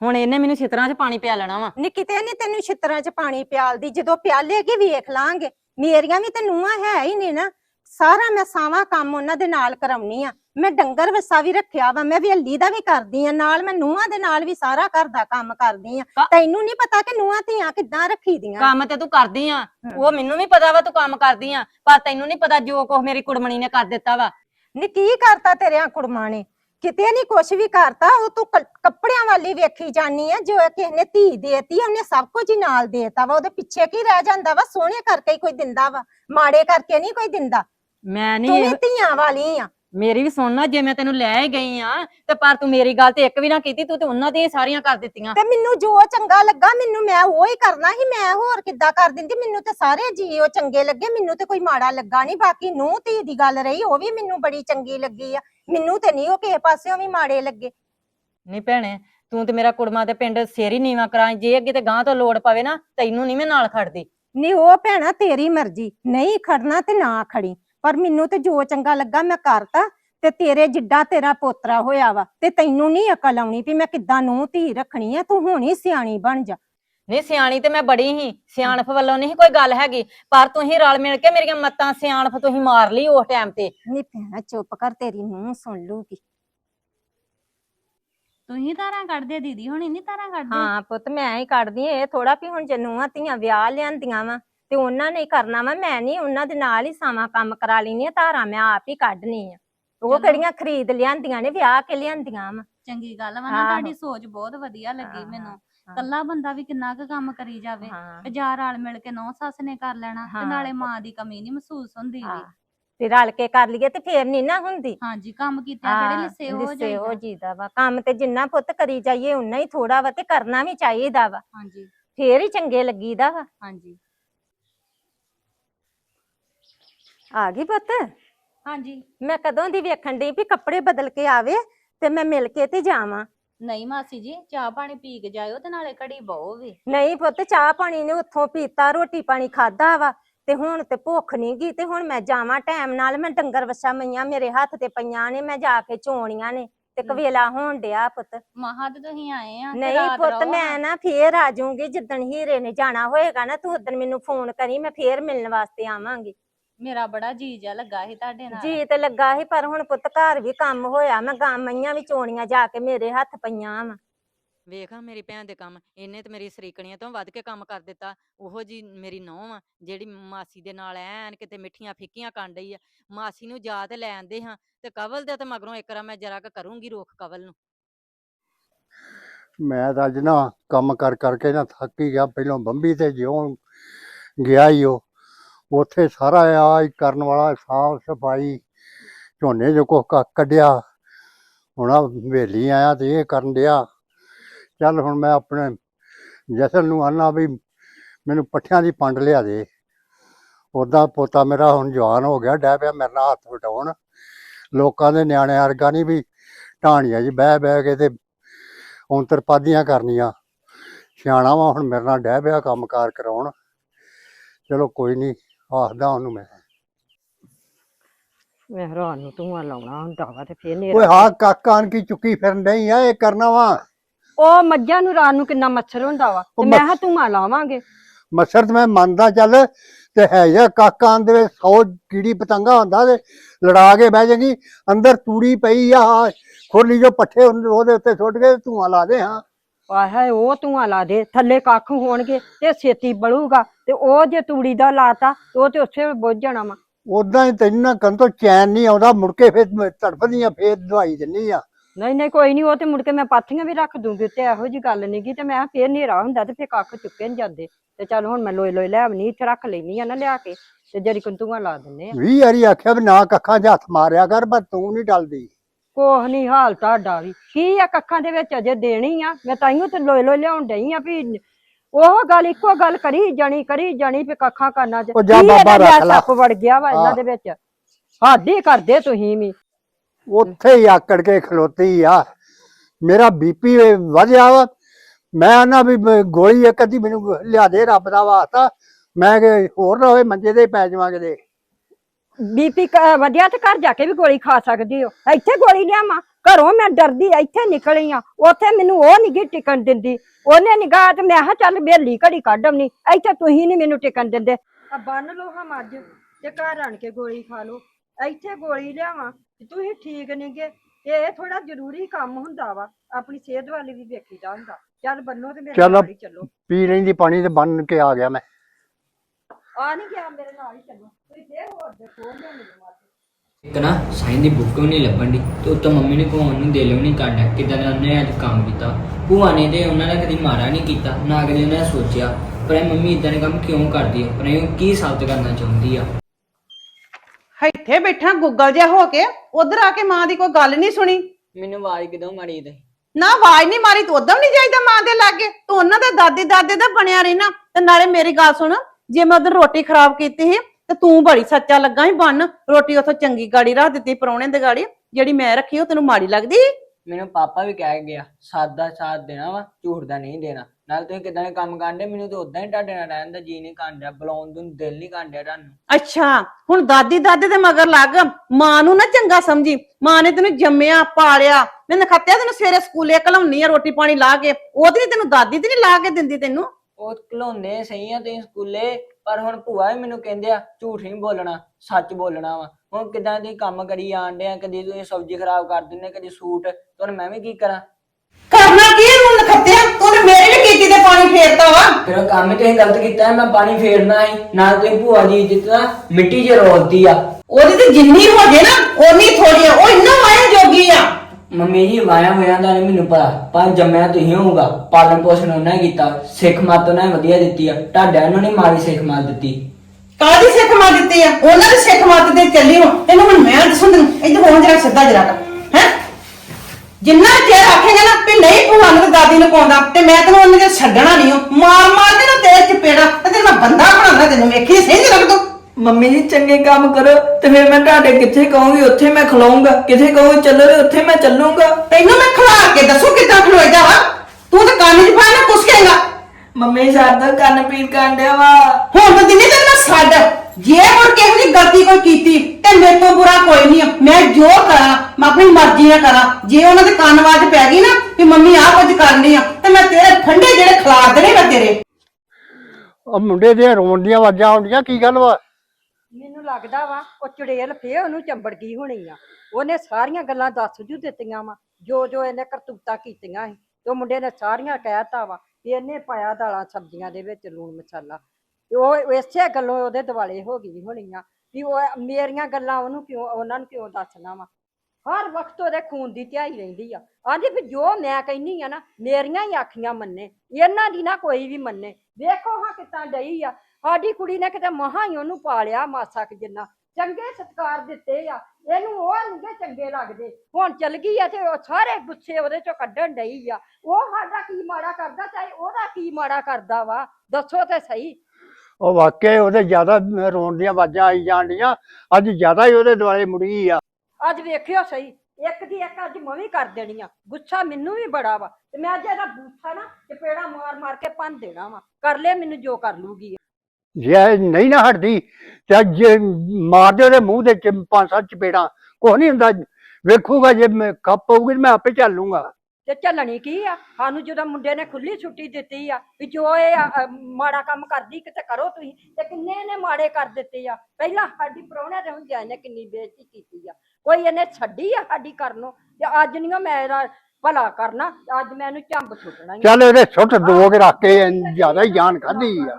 ਹੁਣ ਇਹਨੇ ਮੈਨੂੰ ਛਿੱਤਰਾਂ 'ਚ ਪਾਣੀ ਪਿਆ ਲੈਣਾ ਵਾ। ਨੀ ਕਿਤੇ ਨਹੀਂ ਤੈਨੂੰ ਛਿੱਤਰਾਂ 'ਚ ਪਾਣੀ ਪਿਆਲਦੀ ਜਦੋਂ ਪਿਆਲੇਗੀ ਵੇਖ ਲਾਂਗੇ। ਮੇਰੀਆਂ ਵੀ ਤੇ ਨੂੰਹਾਂ ਹੈ ਹੀ ਨੇ ਨਾ। ਸਾਰਾ ਮੈਂ ਸਾਵਾ ਕੰਮ ਉਹਨਾਂ ਦੇ ਨਾਲ ਕਰਾਉਣੀ ਆ। ਮੈਂ ਡੰਗਰ ਵਸਾ ਵੀ ਰੱਖਿਆ ਵਾ ਮੈਂ ਹੱਲੀ ਦਾ ਵੀ ਕਰਦੀ ਆ ਨਾਲ ਮੈਂ ਨੂੰਹਾਂ ਦੇ ਨਾਲ ਵੀ ਸਾਰਾ ਘਰ ਦਾ ਕੰਮ ਕਰਦੀ ਆ। ਕਾ- ਤੈਨੂੰ ਨਹੀਂ ਪਤਾ ਕਿ ਨੂੰਹਾਂ ਧੀਆਂ ਕਿੱਦਾਂ ਰੱਖੀਦੀਆਂ। ਕੰਮ ਤੇ ਤੂੰ ਕਰਦੀ ਆ ਉਹ ਮੈਨੂੰ ਵੀ ਪਤਾ ਵਾ ਤੂੰ ਕੰਮ ਕਰਦੀ ਆ ਪਰ ਤੈਨੂੰ ਨਹੀਂ ਪਤਾ ਜੋ ਕੁਛ ਮੇਰੀ ਕੁੜਮਣੀ ਨੇ ਕਰ ਦਿੱਤਾ ਵਾ। ਨੀ ਕੀ ਕਰਤਾ ਤੇਰਿਆਂ ਕੁੜਮਾਂ ਨੇ? ਕਿਤੇ ਨਹੀਂ ਕੁਛ ਵੀ ਕਰਤਾ ਉਹ ਤੂੰ ਕ- ਕੱਪੜਿਆਂ ਵਾਲੀ ਵੇਖੀ ਜਾਨੀ ਆ ਜੋ ਕਿਸੇ ਨੇ ਧੀ ਦੇਤੀ ਉਹਨੇ ਸਭ ਕੁਝ ਹੀ ਨਾਲ ਦੇਤਾ ਵਾ ਉਹਦੇ ਪਿੱਛੇ ਕੀ ਰਹਿ ਜਾਂਦਾ ਵਾ? ਸੋਹਣੇ ਕਰਕੇ ਹੀ ਕੋਈ ਦਿੰਦਾ ਵਾ ਮਾੜੇ ਕਰਕੇ ਨਹੀਂ ਕੋਈ ਦਿੰਦਾ। ਮੈਂ ਤੂੰ ਨਹੀਂ ਵੀ ਧੀਆਂ ਵਾਲੀ ਆ। ਮੇਰੀ ਵੀ ਸੁਣਨਾ ਜੇ ਮੈਂ ਤੈਨੂੰ ਲੈ ਗਈ ਆ ਤੇ ਪਰ ਤੂੰ ਮੇਰੀ ਗੱਲ ਤੇ ਇੱਕ ਵੀ ਨਾ ਕੀਤੀ ਤੂੰ ਤੇ ਉਹਨਾਂ ਦੀਆਂ ਹੀ ਸਾਰੀਆਂ ਕਰ ਦਿੱਤੀਆਂ। ਤੇ ਮੈਨੂੰ ਜੋ ਚੰਗਾ ਲੱਗਾ ਮੈਨੂੰ ਮੈਂ ਉਹ ਹੀ ਕਰਨਾ ਸੀ ਮੈਂ ਹੋਰ ਕਿੱਦਾਂ ਕਰ ਦਿੰਦੀ ਮੈਨੂੰ ਤੇ ਸਾਰੇ ਜੀ ਉਹ ਚੰਗੇ ਲੱਗੇ ਮੈਨੂੰ ਤੇ ਕੋਈ ਮਾੜਾ ਲੱਗਾ ਨਹੀਂ ਬਾਕੀ ਨੂੰ ਧੀ ਦੀ ਗੱਲ ਰਹੀ ਉਹ ਵੀ ਮੈਨੂੰ ਬੜੀ ਚੰਗੀ ਲੱਗੀ ਆ ਮੈਨੂੰ ਤੇ ਨਹੀਂ ਉਹ ਕਿਸੇ ਪਾਸਿਓਂ ਵੀ ਮਾੜੇ ਲੱਗੇ। ਨਹੀਂ ਭੈਣੇ ਤੂੰ ਤੇ ਮੇਰਾ ਕੁੜਮਾ ਤੇ ਪਿੰਡ ਸਿਰ ਨੀਵਾ ਕਰਾਂ ਜੇ ਅੱਗੇ ਤੇ ਗਾਂ ਤੋਂ ਲੋੜ ਪਵੇ ਨਾ ਤੈਨੂੰ ਨਹੀਂ ਮੈਂ ਨਾਲ ਖੜਦੀ। ਨਹੀਂ ਉਹ ਭੈਣਾ ਤੇਰੀ ਮਰਜ਼ੀ ਨਹੀਂ ਖੜਨਾ ਤੇ ਨਾ ਖੜੀ। ਪਰ ਮੈਨੂੰ ਤੇ ਜੋ ਚੰਗਾ ਲੱਗਾ ਮੈਂ ਕਰਤਾ ਤੇ ਤੇਰੇ ਜਿੱਡਾ ਤੇਰਾ ਪੋਤਰਾ ਹੋਇਆ ਵਾ ਤੇ ਤੈਨੂੰ ਨਹੀਂ ਅਕਲ ਆਉਣੀ ਵੀ ਮੈਂ ਕਿੱਦਾਂ ਨੂੰ ਧੀ ਰੱਖਣੀ ਆ ਤੂੰ ਹੁਣੀ ਸਿਆਣੀ ਬਣ ਜਾ। ਨਹੀਂ ਸਿਆਣੀ ਤੇ ਮੈਂ ਬੜੀ ਹੀ ਸਿਆਣਪ ਵੱਲੋਂ ਨਹੀਂ ਕੋਈ ਗੱਲ ਹੈਗੀ ਪਰ ਤੁਸੀਂ ਰਲ ਮਿਲ ਕੇ ਮੇਰੀਆਂ ਮੱਤਾਂ ਸਿਆਣਪ ਤੁਸੀਂ ਮਾਰ ਲਈ ਉਸ ਟਾਈਮ ਤੇ। ਨਹੀਂ ਭੈਣਾ ਚੁੱਪ ਕਰ ਤੇਰੀ ਮੂੰਹ ਸੁਣ ਲੂਗੀ। ਤੁਸੀਂ ਧਾਰਾਂ ਕੱਢਦੇ ਦੀਦੀ ਹੁਣੀ ਨਹੀਂ ਧਾਰਾਂ ਕੱਢਦੇ? ਹਾਂ ਪੁੱਤ ਮੈਂ ਹੀ ਕੱਢਦੀ। ਇਹ ਥੋੜਾ ਵੀ ਹੁਣ ਜਨੂਆਂ ਧੀਆਂ ਵਿਆਹ ਲਿਆਂਦੀਆਂ ਵਾ। ਤੇ ਉਹਨਾਂ ਨੇ ਹੀ ਕਰਨਾ ਵਾ ਮੈਂ ਨਹੀਂ ਉਹਨਾਂ ਦੇ ਨਾਲ ਹੀ ਸਾਵਾਂ ਕੰਮ ਕਰਾ ਲੈਣੀ ਆ ਧਾਰਾਂ ਮੈਂ ਆਪ ਹੀ ਕੱਢਣੀ ਆ। ਉਹ ਚਲੋ। ਕਿਹੜੀਆਂ ਖਰੀਦ ਲਿਆਂਦੀਆਂ ਨੇ ਵਿਆਹ ਕੇ ਲਿਆਂਦੀਆਂ ਵਾ। ਚੰਗੀ ਗੱਲ ਵਾ ਨਾ ਆਹੋ। ਤੁਹਾਡੀ ਸੋਚ ਬਹੁਤ ਵਧੀਆ ਲੱਗੀ ਮੈਨੂੰ। ਕੱਲਾ ਬੰਦਾ ਵੀ ਕਿੰਨਾ ਕੁ ਕੰਮ ਕਰੀ ਜਾਵੇ ਹਾਂ। ਜਾਂ ਰਲ ਮਿਲ ਕੇ ਨੌ ਸੱਸ ਨੇ ਕਰ ਲੈਣਾ ਹਾਂ, ਤੇ ਨਾਲੇ। ਮਾਂ ਦੀ ਕਮੀ ਨਹੀਂ ਮਹਿਸੂਸ ਹੁੰਦੀ ਹਾਂ। ਵੀ ਤੇ ਰਲ ਕੇ ਕਰ ਲਈਏ ਤੇ ਫੇਰ ਨਹੀਂ ਨਾ ਹੁੰਦੀ। ਹਾਂਜੀ ਕੰਮ ਕੀਤਿਆਂ ਹਾਂ, ਕਿਹੜੇ ਲਿੱਸੇ ਹੋ ਲਿੱਸੇ ਹੋ ਜਾਈਦਾ। ਜੀਦਾ ਵਾ। ਕੰਮ ਤੇ ਜਿੰਨਾ ਪੁੱਤ ਕਰੀ ਜਾਈਏ ਉਨਾ ਹੀ ਥੋੜਾ ਵਾ ਤੇ ਕਰਨਾ ਵੀ ਚਾਹੀਦਾ ਵਾ। ਹਾਂਜੀ। ਫੇਰ ਹੀ ਚੰਗੇ ਲੱਗੀਦਾ ਵਾ। ਹਾਂਜੀ। ਆ ਗਈ ਪੁੱਤ? ਹਾਂਜੀ। ਮੈਂ ਕਦੋਂ ਦੀ ਵੇਖਣ ਡਈ ਵੀ ਕੱਪੜੇ ਬਦਲ ਕੇ ਆਵੇ ਤੇ ਮੈਂ ਮਿਲ ਕੇ ਤੇ ਜਾਵਾਂ? ਨਹੀਂ ਮਾਸੀ ਜੀ ਚਾਹ ਪਾਣੀ ਪੀ ਕੇ ਜਾਇਓ ਤੇ ਨਾਲੇ ਘੜੀ ਬਹੁ ਵੀ। ਨਹੀਂ ਪੁੱਤ ਚਾਹ ਪਾਣੀ ਨੇ ਉੱਥੋਂ ਪੀਤਾ ਰੋਟੀ ਪਾਣੀ ਖਾਦਾ ਵਾ ਤੇ ਹੁਣ ਤੇ ਭੁੱਖ ਨਹੀਂ ਗਈ ਤੇ ਹੁਣ ਮੈਂ ਜਾਵਾਂ ਟਾਈਮ ਨਾਲ। ਮੈਂ ਡੰਗਰ ਵਛਾ ਮਈਆਂ ਮੇਰੇ ਹੱਥ ਤੇ ਪਈਆਂ ਨੇ ਮੈਂ ਜਾ ਕੇ ਚੋਣੀਆਂ ਨੇ ਤੇ ਕਵੇਲਾ ਹੋਣ ਡਿਆ ਪੁੱਤ। ਮਹਾ ਤੇ ਤੁਸੀਂ ਆਏ ਆ ਤੇ ਨਹੀਂ ਰਾਤ ਪੁੱਤ ਰਹੋ ਮੈਂ। ਨਾ ਫੇਰ ਆ ਜਾਊਂਗੀ ਜਿੱਦਣ ਹੀਰੇ ਨੇ ਜਾਣਾ ਹੋਏਗਾ ਨਾ ਤੂੰ ਉਦੋਂ ਮੈਨੂੰ ਫੋਨ ਕਰੀ ਮੈਂ ਫੇਰ ਮਿਲਣ ਵਾਸਤੇ ਆਵਾਂਗੀ। ਮੇਰਾ ਬੜਾ ਜੀ ਜਾ ਲੱਗਾ ਸੀ ਤੁਹਾਡੇ ਨਾਲ। ਜੀ ਤੇ ਲੱਗਾ ਸੀ ਪਰ ਹੁਣ ਪੁੱਤ ਘਰ ਵੀ ਕੰਮ ਹੋਇਆ ਮੈਂ ਗਾਂ ਮਈਆਂ ਵੀ ਚੋਣੀਆਂ ਜਾ ਕੇ ਮੇਰੇ ਹੱਥ ਪਈਆਂ ਵਾ। ਵੇਖ ਆ ਮੇਰੀ ਭੈਣ ਦੇ ਕੰਮ ਇਹਨੇ ਤੇ ਮੇਰੀ ਸਰੀਕਣੀਆਂ ਤੋਂ ਵੱਧ ਕੇ ਕੰਮ ਕਰ ਦਿੱਤਾ ਉਹੋ ਜੀ ਮੇਰੀ ਨੌਂ ਆ ਜਿਹੜੀ ਮਾਸੀ ਦੇ ਨਾਲ ਐਨ ਕਿਤੇ ਮਿੱਠੀਆਂ ਫਿੱਕੀਆਂ ਡਈ ਆ। ਮਾਸੀ ਨੂੰ ਜਾ ਤੇ ਲੈ ਆਂਦੇ ਹਾਂ ਤੇ ਕਵਲ ਦੇ ਤੇ ਮਗਰੋਂ ਇੱਕ ਰਾ ਮੈਂ ਜਰਾ ਕੁ ਕਰੂੰਗੀ ਰੋਕ ਕਵਲ ਨੂੰ। ਮੈਂ ਤਾਂ ਅੱਜ ਨਾ ਕੰਮ ਕਰ ਕਰਕੇ ਨਾ ਥੱਕ ਹੀ ਗਿਆ ਪਹਿਲਾਂ ਬੰਬੀ ਤੇ ਜਿਉਂ ਗਿਆ ਹੀ ਉਹ ਉੱਥੇ ਸਾਰਾ ਆ ਕਰਨ ਵਾਲਾ ਸਾਫ਼ ਸਫ਼ਾਈ ਝੋਨੇ ਜੋ ਕੋ, ਕੱਢਿਆ। ਹੁਣ ਆ ਹਵੇਲੀ ਆਇਆ ਤੇ ਇਹ ਕਰਨ ਡਿਆ। ਚੱਲ ਹੁਣ ਮੈਂ ਆਪਣੇ ਜਸਨ ਨੂੰ ਆਨਾ ਵੀ ਮੈਨੂੰ ਪੱਠਿਆਂ ਦੀ ਪੰਡ ਲਿਆ ਦੇ। ਉਦਾਂ ਪੋਤਾ ਮੇਰਾ ਹੁਣ ਜਵਾਨ ਹੋ ਗਿਆ ਡੈ ਪਿਆ, ਮੇਰੇ ਨਾਲ ਹੱਥ ਵਟਾਉਣ। ਲੋਕਾਂ ਦੇ ਨਿਆਣੇ ਵਰਗਾ ਨਹੀਂ ਵੀ ਢਾਣੀਆਂ 'ਚ ਬਹਿ ਬਹਿ ਕੇ ਤੇ ਹੁਣ ਤਰਪਾਦੀਆਂ ਕਰਨੀਆਂ। ਸਿਆਣਾ ਵਾ ਹੁਣ ਮੇਰੇ ਨਾਲ ਡਹਿ ਪਿਆ ਕੰਮਕਾਰ ਕਰਾਉਣ। ਚਲੋ ਕੋਈ ਨਹੀਂ ਆਖਦਾ ਉਹਨੂੰ ਮੈਂ। ਮੈਂ ਹੈਰਾਨ ਨੂੰ ਧੂੰਆਂ ਲਾਉਣਾ ਹੁੰਦਾ ਵਾ ਤੇ ਫੇਰ ਓਏ ਨੇਰਾ ਹਾਂ ਕਾਕਾਂ ਕੀ ਚੁੱਕੀ ਫਿਰ ਨਹੀਂ ਆ ਇਹ ਕਰਨਾ ਵਾ। ਉਹ ਮੱਝਾਂ ਨੂੰ ਰਾਤ ਨੂੰ ਕਿੰਨਾ ਮੱਛਰ ਹੁੰਦਾ ਵਾ ਉਹ ਤੇ ਮੈਂ ਮੱਛ- ਕਿਹਾ ਧੂੰਆਂ ਲਾਵਾਂਗੇ। ਮੱਛਰ ਤੇ ਮੈਂ ਮੰਨਦਾ ਚੱਲ ਤੇ ਹੈ ਜਾਂ ਕਾਕਾਂ ਦੇ ਵਿੱਚ 100 ਕੀੜੀ ਪਤੰਗਾ ਹੁੰਦਾ ਤੇ ਲੜਾ ਕੇ ਬਹਿ ਜਾਗੀ। ਅੰਦਰ ਤੂੜੀ ਪਈ ਆ ਖੁਰਲੀ ਜੋ ਪੱਠੇ ਉਹਨ- ਉਹਦੇ ਉੱਤੇ ਸੁੱਟ ਕੇ ਧੂਆਂ ਲਾ ਦੇ ਹਾਂ। ਆਹੇ ਉਹ ਧੂੰਆਂ ਲਾ ਦੇ ਥੱਲੇ ਕੱਖ ਹੋਣਗੇ ਤੇ ਛੇਤੀ ਬਲੂਗਾ ਤੇ ਉਹ ਜੇ ਤੂੜੀ ਦਾ ਲਾਤਾ ਤੇ ਉਹ ਤੇ ਉੱਥੇ ਬੁੱਝ ਜਾਣਾ ਵਾ। ਉਦਾਂ ਹੀ ਤੈਨੂੰ ਨਾ ਕੰਨ ਤੋਂ ਚੈਨ ਨਹੀਂ ਆਉਂਦਾ ਮੁੜ ਕੇ ਫਿਰ ਮੈਂ ਤੜਫਦੀਆਂ ਫੇਰ ਦਵਾਈ ਦਿੰਨੀ ਆ। ਨਹੀਂ ਨਹੀਂ ਕੋਈ ਨਹੀਂ ਉਹ ਤੇ ਮੁੜ ਕੇ ਮੈਂ ਪਾਥੀਆਂ ਵੀ ਰੱਖ ਦੂੰਗੀ ਉੱਤੇ ਇਹੋ ਜੀ ਗੱਲ ਨੀ ਗੀ ਤੇ ਮੈਂ ਫੇਰ ਹਨੇਰਾ ਹੁੰਦਾ ਤੇ ਫੇਰ ਕੱਖ ਚੁੱਕੇ ਨੀ ਜਾਂਦੇ। ਤੇ ਚੱਲ ਹੁਣ ਮੈਂ ਲੋਏ ਲੋਏ ਲੈ ਆਵਨੀ ਇੱਥੇ ਰੱਖ ਲੈਣੀ ਆ ਨਾ ਲਿਆ ਕੇ ਤੇ ਜਰੀ ਧੂੰਆਂ ਲਾ ਦਿੰਨੇ ਆ। ਵੀਹ ਵਾਰੀ ਆਖਿਆ ਵੀ ਨਾ ਕੱਖਾਂ 'ਚ ਹੱਥ ਮਾਰਿਆ ਕਰ ਪਰ ਤੂੰ ਨਹੀਂ ਟਲਦੀ ਕੋਹ ਨਹੀਂ ਹਾਲ ਤੁਹਾਡਾ ਵੀ। ਕੀ ਆ ਕੱਖਾਂ ਦੇ ਵਿੱਚ ਅਜੇ ਦੇਣੀ ਆ? ਮੈਂ ਤਾਈਓ ਤੇ ਲੋਏ ਲੋਏ ਲਿਆਉਣ ਡਈ ਆ ਵੀ ਉਹ ਗੱਲ ਇੱਕੋ ਗੱਲ ਕਰੀ ਜਾਣੀ ਕਰੀ ਜਾਣੀ ਵੀ ਕੱਖਾਂ ਕੰਨਾਂ 'ਚ। ਉਹ ਜਾ ਕੀ ਬਾਬਾ ਇਹਦਾ ਰੱਖ ਲਾ। ਸੱਪ ਵੜ ਗਿਆ ਵਾ ਇਹਨਾਂ ਹਾਂ। ਦੇ ਵਿੱਚ। ਹੱਦ ਕਰਦੇ ਤੁਸੀਂ ਵੀ। ਉੱਥੇ ਹੀ ਆਕੜ ਕੇ ਖਲੋਤੀ ਆ। ਮੇਰਾ ਬੀਪੀ ਵਧਿਆ ਵਾ। ਮੈਂ ਨਾ ਵੀ ਬ- ਗੋਲੀ ਇੱਕ ਅੱਧੀ ਮੈਨੂੰ ਲਿਆ ਦੇ ਰੱਬ ਦਾ ਵਾਸਤਾ। ਮੈਂ ਕਿ ਹੋਰ ਨਾ ਹੋਵੇ ਮੰਜੇ ਹੀ ਪੈ ਜਾਵਾਂ ਕਿਤੇ। ਬੀਪੀ ਵਧਿਆ ਤੇ ਘਰ ਜਾ ਕੇ ਵੀ ਗੋਲੀ ਖਾ ਸਕਦੀ ਹੋ ਇੱਥੇ ਗੋਲੀ ਲਿਆਵਾਂ। ਘਰੋਂ ਮੈਂ ਡਰਦੀ ਇੱਥੇ ਨਿਕਲੀ ਆ। ਉੱਥੇ ਮੈਨੂੰ ਉਹ ਨਹੀਂ ਟਿਕਣ ਦਿੰਦੀ। ਉਹਨੇ ਨਿਗਾਹ ਤੇ ਮੈਂ ਕਿਹਾ ਚੱਲ ਬੇਲੀ ਘੜੀ ਕੱਢਮਨੀ ਇੱਥੇ ਤੁਸੀਂ ਨਹੀਂ ਮੈਨੂੰ ਟਿਕਣ ਦਿੰਦੇ। ਆ ਬੰਨ ਲੋ ਹਾਂ ਮੱਝ ਤੇ ਘਰ ਆਣ ਕੇ ਗੋਲੀ ਖਾ ਲੋ ਇੱਥੇ ਗੋਲੀ ਲਿਆਵਾਂ ਤੇ ਤੁਸੀਂ ਠੀਕ ਨਹੀਂਗੇ ਤੇ ਇਹ ਥੋੜਾ ਜ਼ਰੂਰੀ ਕੰਮ ਹੁੰਦਾ ਵਾ। ਆਪਣੀ ਸਿਹਤ ਵਾਲੀ ਵੀ ਵੇਖੀਦਾ ਹੁੰਦਾ। ਚੱਲ ਬੰਨੋ ਤੇ ਮੇਰੇ। ਨਾਲ ਹੀ ਚੱਲੋ। ਪੀ ਲੈਂਦੀ ਪਾਣੀ ਤੇ ਬੰਨ ਕੇ ਆ ਗਿਆ ਮੈਂ। ਆ ਨਹੀਂ ਗਿਆ ਮੇਰੇ ਨਾਲ ਹੀ ਚੱਲੋ। ਤੁਸੀਂ ਫੇਰ ਹੋਰ ਦੇਖੋ ਮੈਂ ਮੈਨੂੰ ਮਾਰ ਇੱਕ ਨਾ ਸਾਈਨ ਦੀ ਬੁੱਕ ਵੀ ਨਹੀਂ ਲੱਭਣ ਦੀ ਤੇ ਉੱਤੋਂ ਮੰਮੀ ਨੇ ਭੂਆ ਨੂੰ ਦਿਲ ਵੀ ਨਹੀਂ ਕਾਢਿਆ ਕਿਦਾਂ ਦਾ ਉਹਨੇ ਅੱਜ ਕੰਮ ਕੀਤਾ। ਭੂਆ ਨੇ ਤੇ ਉਹਨਾਂ ਦਾ ਕਦੀ ਮਾਰਾ ਨਹੀਂ ਕੀਤਾ ਨਾ ਕਦੀ ਉਹਨੇ ਸੋਚਿਆ। ਪਰ ਇਹ ਮੰਮੀ ਇਦਾਂ ਦੇ ਕੰਮ ਕਿਉਂ ਕਰਦੀ ਹੈ ਪਰ ਇਹ ਕੀ ਸਾਬਤ ਕਰਨਾ ਚਾਹੁੰਦੀ ਆ? ਇੱਥੇ ਬੈਠਾ ਗੁੱਗਲ ਜਿਹਾ ਹੋ ਕੇ ਉਧਰ ਆ ਕੇ ਮਾਂ ਦੀ ਕੋਈ ਗੱਲ ਨਹੀਂ ਸੁਣੀ। ਮੈਨੂੰ ਆਵਾਜ਼ ਕਿਦੋਂ ਮਾਰੀ ਤੇ ਨਾ ਆਵਾਜ਼ ਨਹੀਂ ਮਾਰੀ ਤੂੰ ਉਦੋਂ ਨਹੀਂ ਜਾਈਦਾ ਮਾਂ ਦੇ ਲਾਗੇ? ਤੂੰ ਉਹਨਾਂ ਦੇ ਦਾਦੀ ਦਾਦੇ ਦਾ ਬਣਿਆ ਰਹਿਣਾ ਤੇ ਨਾਲੇ ਮੇਰੀ ਗੱਲ ਸੁਣ। ਜੇ ਮੈਂ ਉਧਰ ਰੋਟੀ ਖਰਾਬ ਕੀਤੀ ਸੀ ਤੇ ਤੂੰ ਬੜੀ ਸੱਚਾ ਲੱਗਾ ਸੀ ਬਣ ਰੋਟੀ ਉਥੋਂ ਚੰਗੀ ਗਾੜੀ ਰੱਖ ਦਿੱਤੀ ਪਰੌਣੇ ਦੇ ਗਾੜੀ ਜਿਹੜੀ ਮੈਂ ਰੱਖੀ ਉਹ ਤੈਨੂੰ ਮਾੜੀ ਲੱਗਦੀ? ਮੈਨੂੰ ਪਾਪਾ ਵੀ ਕਹਿ ਗਿਆ ਸਾਥ ਦਾ ਸਾਥ ਦੇਣਾ ਵਾ ਝੂਠ ਦਾ ਨਹੀਂ ਦੇਣਾ। ਨਾਲ ਤੁਸੀਂ ਕਿਦਾਂ ਦੇ ਕੰਮ ਕਰਦੇ ਮੈਨੂੰ ਤੇ ਉਦਾਂ ਹੀ ਤੁਹਾਡੇ ਨਾਲ ਰਹਿਣ ਦਾ ਜੀ ਨਹੀਂ ਕਾਂਡਿਆ ਬੁਲਾਉਣ ਨੂੰ ਦਿਲ ਨਹੀਂ ਕਾਂਡਿਆ ਤੁਹਾਨੂੰ। ਅੱਛਾ ਹੁਣ ਦਾਦੀ ਦਾਦੇ ਦੇ ਮਗਰ ਲੱਗ ਮਾਂ ਨੂੰ ਨਾ ਚੰਗਾ ਸਮਝੀ। ਮਾਂ ਨੇ ਤੈਨੂੰ ਜੰਮਿਆ ਪਾਲਿਆ ਮੈਂ ਨਖੱਤਿਆ ਤੈਨੂੰ ਸਵੇਰੇ ਸਕੂਲੇ ਘਲਾਉਣੀ ਆ ਰੋਟੀ ਪਾਣੀ ਲਾ ਕੇ ਉਹਦੀ ਤੈਨੂੰ ਦਾਦੀ ਤੇ ਨਹੀਂ ਲਾ ਕੇ ਦਿੰਦੀ ਤੈਨੂੰ। ਉਹ ਘਲਾਉਂਦੇ ਸਹੀ ਆ ਤੁਸੀਂ ਸਕੂਲੇ ਪਰ ਹੁਣ ਭੂਆ ਵੀ ਮੈਨੂੰ ਕਹਿੰਦੇ ਆ ਝੂਠ ਨਹੀਂ ਬੋਲਣਾ ਸੱਚ ਬੋਲਣਾ ਵਾ। ਹੁਣ ਕਿਦਾਂ ਦੇ ਕੰਮ ਕਰੀ ਆਂਡੇ ਆ ਕਦੀ ਤੁਸੀਂ ਸਬਜ਼ੀ ਖਰਾਬ ਕਰ ਦਿੰਦੇ ਕਦੀ ਸੂਟ ਤੇ ਹੁਣ ਮੈਂ ਵੀ ਕੀ ਕਰਾਂ? ਕਰਨਾ ਕੀ ਹੈ ਹੁਣ ਨਖੱਤਿਆ? ਤੂੰ ਤੇ ਮੇਰੇ ਵੀ ਕੀਤੀ ਤੇ ਪਾਣੀ ਫੇਰਤਾ ਵਾ। ਫਿਰ ਉਹ ਕੰਮ ਹੀ ਤੁਸੀਂ ਗਲਤ ਕੀਤਾ ਹੈ, ਮੈਂ ਪਾਣੀ ਫੇਰਨਾ ਹੀ ਨਾਲ ਤੁਸੀਂ ਭੂਆ ਦੀ ਇੱਜ਼ਤ ਨਾ ਮਿੱਟੀ 'ਚ ਰੋਲਦੀ ਆ। ਉਹਦੀ ਤੇ ਜਿੰਨੀ ਹੋ ਜੇ ਨਾ ਓਨੀ ਥੋੜੀ ਆ ਉਹ ਇੰਨਾ ਵਾਇਆ ਜੋਗੀ ਆ। ਮੰਮੀ ਜੀ, ਵਾਇਆ ਹੋਇਆਂ ਦਾ ਨੀ ਮੈਨੂੰ ਪਤਾ, ਪਰ ਜੰਮਿਆ ਤੁਸੀਂ ਹੋਊਗਾ। ਪਾਲਣ ਪੋਸ਼ਣ ਉਹਨਾਂ ਨੇ ਕੀਤਾ, ਸਿੱਖ ਮੱਤ ਉਹਨਾਂ ਨੇ ਵਧੀਆ ਦਿੱਤੀ ਆ। ਤੁਹਾਡਾ ਉਹਨਾਂ ਨੇ ਮਾੜੀ ਸਿੱਖ ਮੱਤ ਦਿੱਤੀ। ਕਾਦੀ ਸਿੱਖ ਮਾ ਦਿੱਤੀ ਆ? ਉਹਨਾਂ ਦੇ ਸਿੱਖ ਮੱਤ ਤੇ ਚੱਲੀ ਹੋ। ਇਹਨੂੰ ਹੁਣ ਮੈਂ ਦੱਸੂ ਤੈਨੂੰ, ਇੱਧਰ ਹੋਂ ਜਰਾ ਸਿੱਧਾ ਜਰਾ ਕਰ, ਹੈ? ਜਿੰਨਾ ਚਿਰ ਆਖੇਗਾ ਨਾ ਵੀ ਨਹੀਂ ਭੂਆ ਨੂੰ ਤੇ ਦਾਦੀ ਨੂੰ ਪਾਉਂਦਾ, ਤੇ ਮੈਂ ਤੈਨੂੰ ਉਹਨੇ ਛੱਡਣਾ ਨਹੀਂ ਓ। ਮਾਰ ਮਾਰ ਕੇ ਨਾ ਤੇਰੇ ਚਪੇੜਾ ਤੇ ਤੈਨੂੰ ਮੈਂ ਬੰਦਾ ਬਣਾਉਂਦਾ, ਤੈਨੂੰ ਵੇਖੀ ਸਹੀ ਜਰਾ ਦੋ। ਮੰਮੀ ਜੀ ਚੰਗੇ ਕੰਮ ਕਰੋ ਤੇ ਫਿਰ ਮੈਂ ਤੁਹਾਡੇ ਕਿੱਥੇ ਕਹੂੰਗੀ? ਉੱਥੇ ਮੈਂ ਖਲਾਉਂਗਾ ਕਿੱਥੇ ਕਹੂੰਗੀ ਚੱਲੋ ਤੇ ਉੱਥੇ ਮੈਂ ਚੱਲੂੰਗਾ। ਤੈਨੂੰ ਮੈਂ ਖਵਾ ਕੇ ਦੱਸੂ ਕਿੱਦਾਂ ਖਲੋਏਦਾ ਵਾ? ਤੂੰ ਤਾਂ ਕੰਨ 'ਚ ਪਾਇਆ ਨਾ ਕੁਸਕੇਗਾ ਮੰਮੀ ਸਾਡਾ ਕੰਨ ਪੀੜ ਕਾਂਡਿਆ ਵਾ। ਹੁਣ ਤਾਂ ਦਿਨੇ ਤੈਨੂੰ ਮੈਂ ਛੱਡ ਜੇ ਹੁਣ ਕਿਹੋ ਜਿਹੀ ਗਲਤੀ ਕੋਈ ਕੀਤੀ ਤੇ ਮੇਰੇ ਤੋਂ ਬੁਰਾ ਕੋਈ ਨਹੀਂ ਆ। ਮੈਂ ਜੋ ਕਰਾਂ ਮੈਂ ਆਪਣੀ ਮਰਜ਼ੀ ਨਾਲ ਕਰਾਂ। ਜੇ ਉਹਨਾਂ ਦੇ ਕੰਨ ਆਵਾਜ਼ ਪੈ ਗਈ ਨਾ ਕਿ ਮੰਮੀ ਆਹ ਕੁਝ ਕਰਨੀ ਆ ਤੇ ਮੈਂ ਤੇਰੇ ਠੰਡੇ ਜਿਹੜੇ ਖਿਲਾਰ ਦੇਣੇ ਮੈਂ ਤੇਰੇ। ਉਹ ਮੁੰਡੇ ਦੇ ਰੋਣ ਦੀਆਂ ਆਵਾਜ਼ਾਂ ਆਉਂਦੀਆਂ ਕੀ ਗੱਲ ਵਾ? ਮੈਨੂੰ ਲੱਗਦਾ ਵਾ, ਉਹ ਚੁੜੇਲ ਫੇਰ ਉਹਨੂੰ ਚੰਬੜ ਗਈ ਹੋਣੀ ਆ। ਉਹਨੇ ਸਾਰੀਆਂ ਗੱਲਾਂ ਦੱਸ ਜੂ ਦਿੱਤੀਆਂ ਵਾ, ਜੋ ਜੋ ਇਹਨੇ ਕਰਤੂਤਾਂ ਕੀਤੀਆਂ ਸੀ, ਤੇ ਉਹ ਮੁੰਡੇ ਨੇ ਸਾਰੀਆਂ ਕਹਿਤਾ ਵਾ ਵੀ ਇਹਨੇ ਪਾਇਆ ਦਾਲਾਂ ਸਬਜ਼ੀਆਂ ਦੇ ਵਿੱਚ ਲੂਣ ਮਸਾਲਾ। ਤੇ ਉਹ ਇਸੇ ਗੱਲੋਂ ਉਹਦੇ ਦਿਵਾਲੇ ਹੋ ਗਈ ਹੋਣੀ ਆ ਵੀ ਉਹ ਮੇਰੀਆਂ ਗੱਲਾਂ ਉਹਨੂੰ ਕਿਉਂ, ਉਹਨਾਂ ਨੂੰ ਕਿਉਂ ਦੱਸਣਾ ਵਾ। ਹਰ ਵਕਤ ਉਹਦੇ ਖੂਨ ਦੀ ਧਿਆਈ ਰਹਿੰਦੀ ਆ। ਆਂਦੀ ਵੀ ਜੋ ਮੈਂ ਕਹਿੰਨੀ ਆ ਨਾ, ਮੇਰੀਆਂ ਹੀ ਆਖੀਆਂ ਮੰਨੇ, ਇਹਨਾਂ ਦੀ ਨਾ ਕੋਈ ਵੀ ਮੰਨੇ। ਵੇਖੋ ਹਾਂ ਕਿੱਦਾਂ ਡਈ ਆ। ਸਾਡੀ ਕੁੜੀ ਨੇ ਕਿਤੇ ਮਹਾ ਹੀ ਉਹਨੂੰ ਪਾਲਿਆ ਮਾਸਾ ਕਿ ਜਿੰਨਾ। ਚੰਗੇ ਸਤਕਾਰ ਦਿੱਤੇ ਆ। ਇਹਨੂੰ ਉਹ ਨਹੀਂ ਚੰਗੇ ਲੱਗਦੇ। ਹੁਣ ਚਲ ਗਈ ਆ ਤੇ ਉਹ ਸਾਰੇ ਗੁੱਸੇ ਉਹਦੇ ਚੋਂ ਕੱਢਣ ਡਈ ਆ। ਉਹ ਸਾਡਾ ਕੀ ਮਾੜਾ ਕਰਦਾ ਚਾਹੇ ਉਹਦਾ ਕੀ ਮਾੜਾ ਕਰਦਾ ਵਾ। ਦੱਸੋ ਤੇ ਸਹੀ। ਉਹ ਵਾਕਿਆ ਹੀ ਉਹਦੇ ਜ਼ਿਆਦਾ ਰੋਣ ਦੀਆਂ ਆਵਾਜ਼ਾਂ ਆਈ ਜਾਣ ਡੀਆਂ। ਅੱਜ ਜ਼ਿਆਦਾ ਹੀ ਉਹਦੇ ਦੁਆਲੇ ਮੁੜੀ ਆ। ਅੱਜ ਵੇਖਿਓ ਸਹੀ। ਇੱਕ ਦੀ ਇੱਕ ਅੱਜ ਮੈਂ ਵੀ ਕਰ ਦੇਣੀ ਆ ਗੁੱਸਾ ਮੈਨੂੰ ਵੀ ਬੜਾ ਵਾ। ਤੇ ਮੈਂ ਅੱਜ ਇਹਦਾ ਬੂਥਾ ਨਾ ਚਪੇੜਾ ਮਾਰ ਮਾਰ ਕੇ ਭੰਨ ਦੇਣਾ ਵਾ। ਕਰ ਲੈ ਮੈਨੂੰ ਜੋ ਕਰ ਲੂਗੀ। ਜੇ ਨਹੀਂ ਨਾ ਹਟਦੀ ਤੇ ਅੱਜ ਮਾਰ ਦੇ ਉਹਦੇ ਮੂੰਹ ਦੇ ਚ ਪੰਜ ਸੱਤ ਚਪੇੜਾਂ ਕੁਛ ਨਹੀਂ ਹੁੰਦਾ। ਵੇਖੂਗਾ ਜੇ ਮੈਂ ਕੱਪ ਪਊਗੀ ਤੇ ਮੈਂ ਆਪੇ ਚੱਲ ਲੂੰਗਾ। ਤੇ ਚੱਲਣੀ ਕੀ ਆ? ਸਾਨੂੰ ਜਦੋਂ ਮੁੰਡੇ ਨੇ ਖੁੱਲੀ ਛੁੱਟੀ ਦਿੱਤੀ ਆ ਵੀ ਜੋ ਇਹ ਅ, ਮਾੜਾ ਕੰਮ ਕਰਦੀ ਕਿਤੇ ਕਰੋ ਤੁਸੀਂ ਤੇ ਕਿੰਨੇ ਨੇ ਮਾੜੇ ਕਰ ਦਿੱਤੇ ਆ? ਪਹਿਲਾਂ ਸਾਡੀ ਪ੍ਰਾਹੁਣਿਆਂ ਦੇ ਹੁੰਦਿਆਂ ਇਹਨੇ ਕਿੰਨੀ ਬੇਇੱਜ਼ਤੀ ਕੀਤੀ ਆ। ਕੋਈ ਇਹਨੇ ਛੱਡੀ ਆ ਸਾਡੀ ਕਰਨੋਂ? ਤੇ ਅੱਜ ਨਹੀਂ ਮੈਂ ਇਹਦਾ ਭਲਾ ਕਰਨਾ ਅੱਜ ਮੈਂ ਇਹਨੂੰ ਝੰਬ ਹੀ ਆ। ਚੱਲ ਇਹਦੇ ਸੁੱਟ ਦੋ ਕੇ ਰੱਖ ਕੇ ਜ਼ਿਆਦਾ ਹੀ ਜਾਨ ਖਾਧੀ ਆ।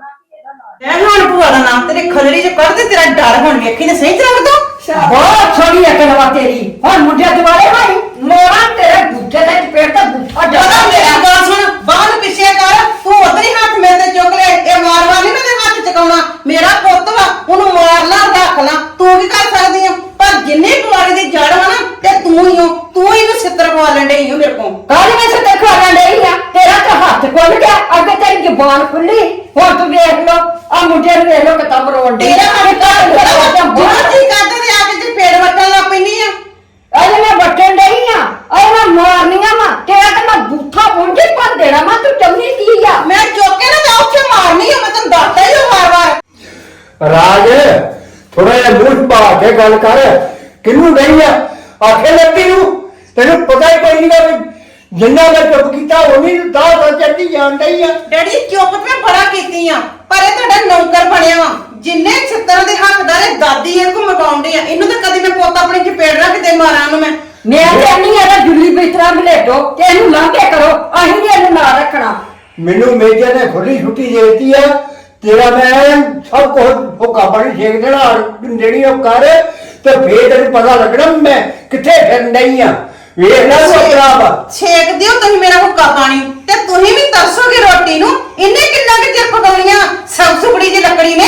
ਮੈਂ ਹੁਣ ਭੂਆ ਦਾ ਨਾਮ ਤੇਰੇ ਖਲੜੀ ਚ ਕੱਢ ਦੇ ਤੇਰਾ ਡਰ ਹੁਣ ਵੇਖੀ ਤੇ ਸਹੀ ਤਰ੍ਹਾਂ ਤੂੰ ਬਹੁਤ ਸੋਹਣੀ ਅਕਲ ਵਾ ਤੇਰੀ। ਹੁਣ ਮੁੰਡੇ ਦੁਆਲੇ ਭਾਈ ਮੋਰਾਂ ਤੇਰੇ ਬੁੱਢੇ ਦੇ ਚਪੇੜ ਤੇ ਬੁੱਠਾ ਜਦੋਂ ਮੇਰੀ ਗੱਲ ਸੁਣ ਬਾਹਰ ਪਿੱਛੇ ਕਰ ਤੂੰ ਉਧਰ ਹੀ ਹੱਥ ਮੇਰੇ ਤੇ ਚੁੱਕ ਲੈ। ਇਹ ਵਾਰ ਨਹੀਂ ਮੇਰੇ ਹੱਥ ਚਕਾਉਣਾ। ਮੇਰਾ ਪੁੱਤ ਵਾ ਉਹਨੂੰ ਮਾਰ ਲਾ ਰੱਖ ਲਾ। ਤੂੰ ਕੀ ਕਰ ਸਕਦੀ ਆ? ਪਰ ਜਿੰਨੀ ਬਿਮਾਰੀ ਦੀ ਜੜ ਵਾ ਨਾ ਤੇ ਤੂੰ ਹੀ ਹੋ ਤੂੰ ਹੀ ਨੂੰ ਛਿੱਤਰ ਪਵਾ ਲੈਂਦੇ ਹੀ ਹੋ ਮੇਰੇ ਕੋਲ। ਕਾਹਦੇ ਵਿੱਚ ਤੇ ਖਾਣਾ ਨਹੀਂ ਆ? ਤੇਰਾ ਤਾਂ ਹੱਥ ਖੁੱਲ ਗਿਆ। ਅੱਗੇ ਤੇਰੀ ਜ਼ੁਬਾਨ ਖੁੱਲੀ। ਹੁਣ ਵੇਖ ਲੋ ਕਿਤਾ ਮਰੋਣ ਦੇ ਤੇਰਾ ਹੱਥ ਜਿਹੜਾ ਜੀ ਕਰਦਾ ਤੇ ਆ ਕੇ ਤੇ ਪੇੜ ਵੱਟਣ ਲੱਗ ਪੈਣੀ ਆ। ਅਜੇ ਮੈਂ ਬੱਟਣ ਡਈ ਆ। ਅਜੇ ਮੈਂ ਮਾਰਨੀਆਂ ਵਾ। ਤੇਰਾ ਤਾਂ ਮੈਂ ਬੂਥਾ ਪੁੰਝੇ ਭੰਨ ਦੇਣਾ ਵਾ। ਤੂੰ ਚੰਗੀ ਕੀ ਆ? ਮੈਂ ਚੁੱਕ ਕੇ ਨਾ ਤਾਂ ਉੱਥੇ ਮਾਰਨੀ ਆ। ਮੈਂ ਤੈਨੂੰ ਦੱਸਦਾ ਹੀ ਵਾਰ ਵਾਰ ਰਾਜ ਥੋੜਾ ਜਿਹਾ ਮੂੰਹ ਪਾ ਕੇ ਗੱਲ ਕਰ। ਕਿਹਨੂੰ ਨਹੀਂ ਆ? ਆਖੇ ਲੱਗੀ ਨੂੰ ਤੈਨੂੰ ਪਤਾ ਹੀ ਕੋਈ ਨਹੀਂ ਵੀ ਜਿੰਨਾ ਮੈਂ ਚੁੱਪ ਕੀਤਾ ਉਹਨੀ ਦਾ ਦਾ ਚੱਲਦੀ ਜਾਣ ਡਈ ਆ। ਡੈਡੀ ਚੁੱਪ ਤੇ ਮੈਂ ਬੜਾ ਕੀਤੀ ਆ ਪਰ ਇਹ ਤੁਹਾਡਾ ਨੌਕਰ ਬਣਿਆ ਵਾ। ਜਿੰਨੇ ਛਿੱਤਰਾਂ ਦੇ ਹੱਕਦਾਰ ਇਹ ਦਾਦੀ ਇਹਨੂੰ ਮਕਾਉਂਦੇ ਆ ਇਹਨੂੰ ਤਾਂ ਕਦੀ ਮੈਂ ਪੁੱਤ ਆਪਣੀ ਚਪੇੜ ਰੱਖ ਦੇ ਮਾਰਾਂ ਨੂੰ ਮੈਂ। ਮੈਂ ਤੇ ਨਹੀਂ ਇਹਦਾ ਜੁੱਲੀ ਬਿਸਤਰਾ ਮਲੇਟੋ ਤੇ ਇਹਨੂੰ ਲਾਂਘੇ ਕਰੋ ਅਸੀਂ ਨੀ ਇਹਨੂੰ ਨਾ ਰੱਖਣਾ। ਮੈਨੂੰ ਮੇਜਰ ਨੇ ਖੁੱਲੀ ਛੁੱਟੀ ਦੇ ਦਿੱਤੀ ਆ ਤੇਰਾ ਮੈਂ ਸਭ ਕੁਝ ਹੁਕਾ ਪਾਣੀ ਛੇਕ ਦੇਣਾ ਜਿਹੜੀ ਉਹ ਕਰ ਤੇ ਫੇਰ ਤੈਨੂੰ ਪਤਾ ਲੱਗਣਾ ਮੈਂ ਕਿੱਥੇ ਫਿਰ ਨਹੀਂ ਆ। ਵੇਖ ਲੈ ਤੂੰ ਆਪਣਾ ਆਪ। ਛੇਕ ਦਿਓ ਤੁਸੀਂ ਮੇਰਾ ਹੁੱਕਾ ਪਾਣੀ ਤੇ ਤੁਸੀਂ ਵੀ ਤਰਸੋਗੇ ਰੋਟੀ ਨੂੰ? ਇਹਨੇ ਕਿੰਨਾ ਕਿ ਚਿਰ ਪਕਾਉਣੀਆਂ ਸਭ ਸੁਪੜੀ ਦੀ ਲੱਕੜੀ ਨੇ।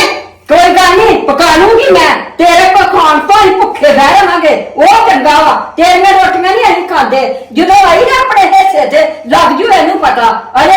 ਕੋਈ ਗੱਲ ਨਹੀਂ ਪਕਾ ਲੂੰਗੀ ਮੈਂ। ਤੇਰੇ ਕੋ ਖਾਣ ਤੋਂ ਹੀ ਭੁੱਖੇ ਬਹਿ ਰਵਾਂਗੇ। ਉਹ ਚੰਗਾ ਵਾ। ਤੇਰੀਆਂ ਰੋਟੀਆਂ ਨਹੀਂ ਅਸੀਂ ਖਾਂਦੇ। ਜਦੋਂ ਆਈ ਨਾ ਆਪਣੇ ਹਿੱਸੇ ਤੇ ਲੱਗ ਜੂ ਇਹਨੂੰ ਪਤਾ। ਅਰੇ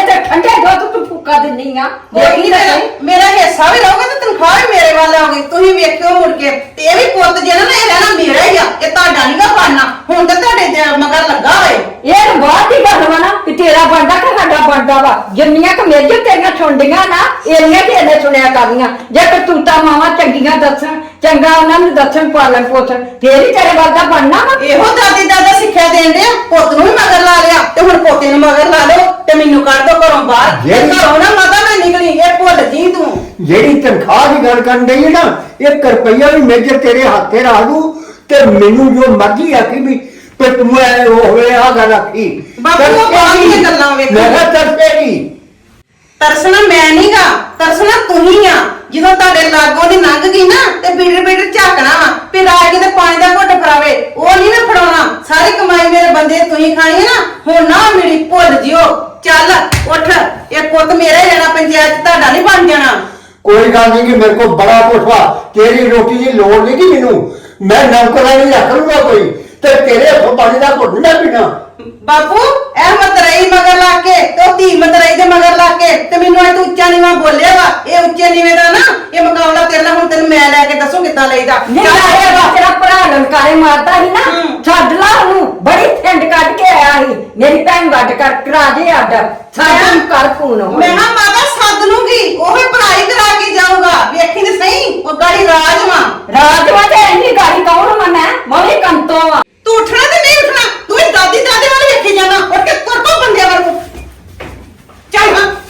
ਫੁੱਕਾ ਦਿੰਨੀ ਆ। ਕੋਈ ਮੇਰਾ ਮੇਰਾ ਹਿੱਸਾ ਵੀ ਰਹੂਗਾ ਤੇ ਤਨਖਾਹ ਵੀ ਮੇਰੇ ਵੱਲ ਆਉਗੀ ਤੁਸੀਂ ਵੇਖਿਓ ਮੁੜ ਕੇ। ਤੇ ਇਹ ਵੀ ਪੁੱਤ ਜਿਹੜਾ ਨਾ ਇਹ ਰਹਿਣਾ ਮੇਰਾ ਹੀ ਆ। ਇਹ ਤੁਹਾਡਾ ਨਹੀਂ ਗਾ ਬਣਨਾ। ਹੁਣ ਤਾਂ ਤੁਹਾਡੇ ਦੇ ਮਗਰ ਲੱਗਾ ਹੋਏ। ਇਹ ਤਾਂ ਬਾਅਦ ਦੀ ਗੱਲ ਵਾ ਨਾ ਵੀ ਤੇਰਾ ਬਣਦਾ ਕਿ ਸਾਡਾ ਬਣਦਾ ਵਾ। ਜਿੰਨੀਆਂ ਕਿ ਮੇਜਰ ਤੇਰੀਆਂ ਸੁਣਦੀਆਂ ਨਾ ਇੰਨੀਆਂ ਕਿ ਇਹਨੇ ਸੁਣਿਆ ਕਰਨੀਆਂ। ਜੇ ਕਤੂਤਾ ਮਾਵਾਂ ਚੰਗੀਆਂ ਦੱਸਣ ਚੰਗਾ ਉਹਨਾਂ ਨੂੰ ਦੱਸਣ ਪਾਲਣ ਪੋਸਣ। ਫੇਰ ਹੀ ਤੇਰੇ ਵਰਗਾ ਬਣਨਾ ਵਾ? ਇਹੋ ਦਾਦੀ ਦਾਦਾ ਸਿੱਖਿਆ ਦੇਣ ਡਿਆ ਪੁੱਤ ਨੂੰ ਵੀ ਮਗਰ ਲਾ ਲਿਆ ਤੇ ਹੁਣ ਪੋਤੇ ਨੂੰ ਮਗਰ ਲਾ ਲਿਓ ਤੇ ਮੈਨੂੰ ਕੱਢ ਦੋ ਘਰੋਂ ਬਾਹਰ। ਇਹ ਜਿਹੜੀ- ਘਰੋਂ ਨਾ ਮਾਤਾ ਮੈਂ ਨਿਕਲੀ। ਇਹ ਭੁੱਲ ਜੀ ਤੂੰ। ਜਿਹੜੀ ਤਨਖਾਹ ਦੀ ਗੱਲ ਕਰਨ ਡਈ ਹੈ ਨਾ ਇੱਕ ਰੁਪਈਆ ਵੀ ਮੇਜਰ ਤੇਰੇ ਹੱਥੇ ਰੱਖ ਦੂ ਤੇ ਮੈਨੂੰ ਜੋ ਮਰਜ਼ੀ ਆਖੀ ਵੀ ਤੇ ਤੂੰ ਐ ਉਹ ਹੋਵੇ ਆ ਗੱਲ ਆਖੀ ਬਾਪੂ, ਉਹ ਬਾਅਦ ਦੀਆਂ ਗੱਲਾਂ ਵੇਖੋ। ਮੈਂ ਕਿਹਾ ਤਰਸੇਗੀ ਤਰਸਣਾ ਮੈਂ ਨਹੀਂਗਾ ਤਰਸਣਾ ਤੂੰ ਹੀ ਆ। ਜਦੋਂ ਤੁਹਾਡੇ ਲਾਗੋਂ ਦੀ ਲੰਘ ਗਈ ਨਾ ਤੇ ਬੀੜ ਬੀੜ ਝਾਕਣਾ ਵਾ ਵੀ ਰਾਜ ਕਿਤੇ ਪਾਣੀ ਦਾ ਘੁੱਟ ਫੜਾਵੇ ਉਹ ਨਹੀਂ ਨਾ ਫੜਾਉਣਾ। ਸਾਰੀ ਕਮਾਈ ਮੇਰੇ ਬੰਦੇ ਖਾਣੀ ਹੈ ਨਾ ਹੁਣ ਨਾ ਮੇਰੀ ਭੁੱਲ ਜਿਓ। ਚੱਲ ਉੱਠ। ਇਹ ਪੁੱਤ ਮੇਰਾ ਹੀ ਰਹਿਣਾ ਪੰਚਾਇਤ ਤੁਹਾਡਾ ਨਹੀਂ ਬਣ ਜਾਣਾ। ਕੋਈ ਗੱਲ ਨਹੀਂ ਕਿ ਮੇਰੇ ਕੋਲ ਬੜਾ ਕੁਛ ਵਾ। ਤੇਰੀ ਰੋਟੀ ਦੀ ਲੋੜ ਨਹੀਂ ਕਿ ਮੈਨੂੰ। ਮੈਂ ਨੌਕਰਾਂ ਨਹੀਂ ਰੱਖ ਲੂੰਗਾ ਕੋਈ। ਤੇ ਤੇਰੇ ਹੱਥੋਂ ਪਾਣੀ ਦਾ ਘੁੱਟ ਨੀ ਮੈਂ ਪੀਣਾ। ਬਾਪੂ ਇਹ ਮਤਰਈ ਮਗਰ ਲਾ ਕੇ ਤੇ ਉਹ ਧੀ ਮਤਰਈ ਮਗਰ ਲਾ ਕੇ ਤੇ ਮੈਨੂੰ ਅੱਜ ਤੂੰ ਉੱਚਾ ਨੀਵਾਂ ਬੋਲਿਆ ਵਾ। ਇਹ ਉੱਚੇ ਨੀਵੇਂ ਦਾ ਨਾ ਇਹ ਮੁਕਾਬਲਾ ਤੇਰੇ ਨਾਲ ਹੁਣ ਤੈਨੂੰ ਮੈਂ ਲੈ ਕੇ ਦੱਸੂ ਕਿੱਦਾਂ ਲਈਦਾ। ਨਹੀਂ ਤੇਰਾ ਭਰਾ ਲੰਕਾਰੇ ਮਾਰਦਾ ਸੀ ਨਾ ਛੱਡ ਲਾ ਉਹਨੂੰ। ਬੜੀ ਠੰਡ ਕੱਢ ਕੇ ਆਇਆ ਸੀ। ਮੇਰੀ ਭੈਣ ਵੱਡ ਕਰ ਕਰਾ ਦੇ ਅੱਡ। ਸਾਰਿਆਂ ਕਰ ਫੋਨ ਮੈਂ ਨਾ ਮਾਤਾ ਸੱਦ ਲੂੰਗੀ ਉਹ ਹੀ ਪੜਾਈ ਕਰਾ ਕੇ ਜਾਊਗਾ। ਵੇਖੀ ਤੇ ਸਹੀ ਉਹ ਗਾੜੀ ਰਾਜ ਵਾ। ਤੇ ਇੰਨੀ ਗਾੜੀ ਕੌਣ ਵਾ ਮੈਂ? ਮੈਂ ਤੂੰ ਉੱਠਣਾ ਤੇ ਨਹੀਂ ਉੱਠਣਾ? ਤੂੰ ਦਾਦੀ ਦਾਦੇ ਵੱਲ ਵੇਖੀ ਜਾਣਾ। ਉੱਠ ਕੇ ਤੁਰ ਪਾ ਬੰਦੇ ਵੱਲ 加一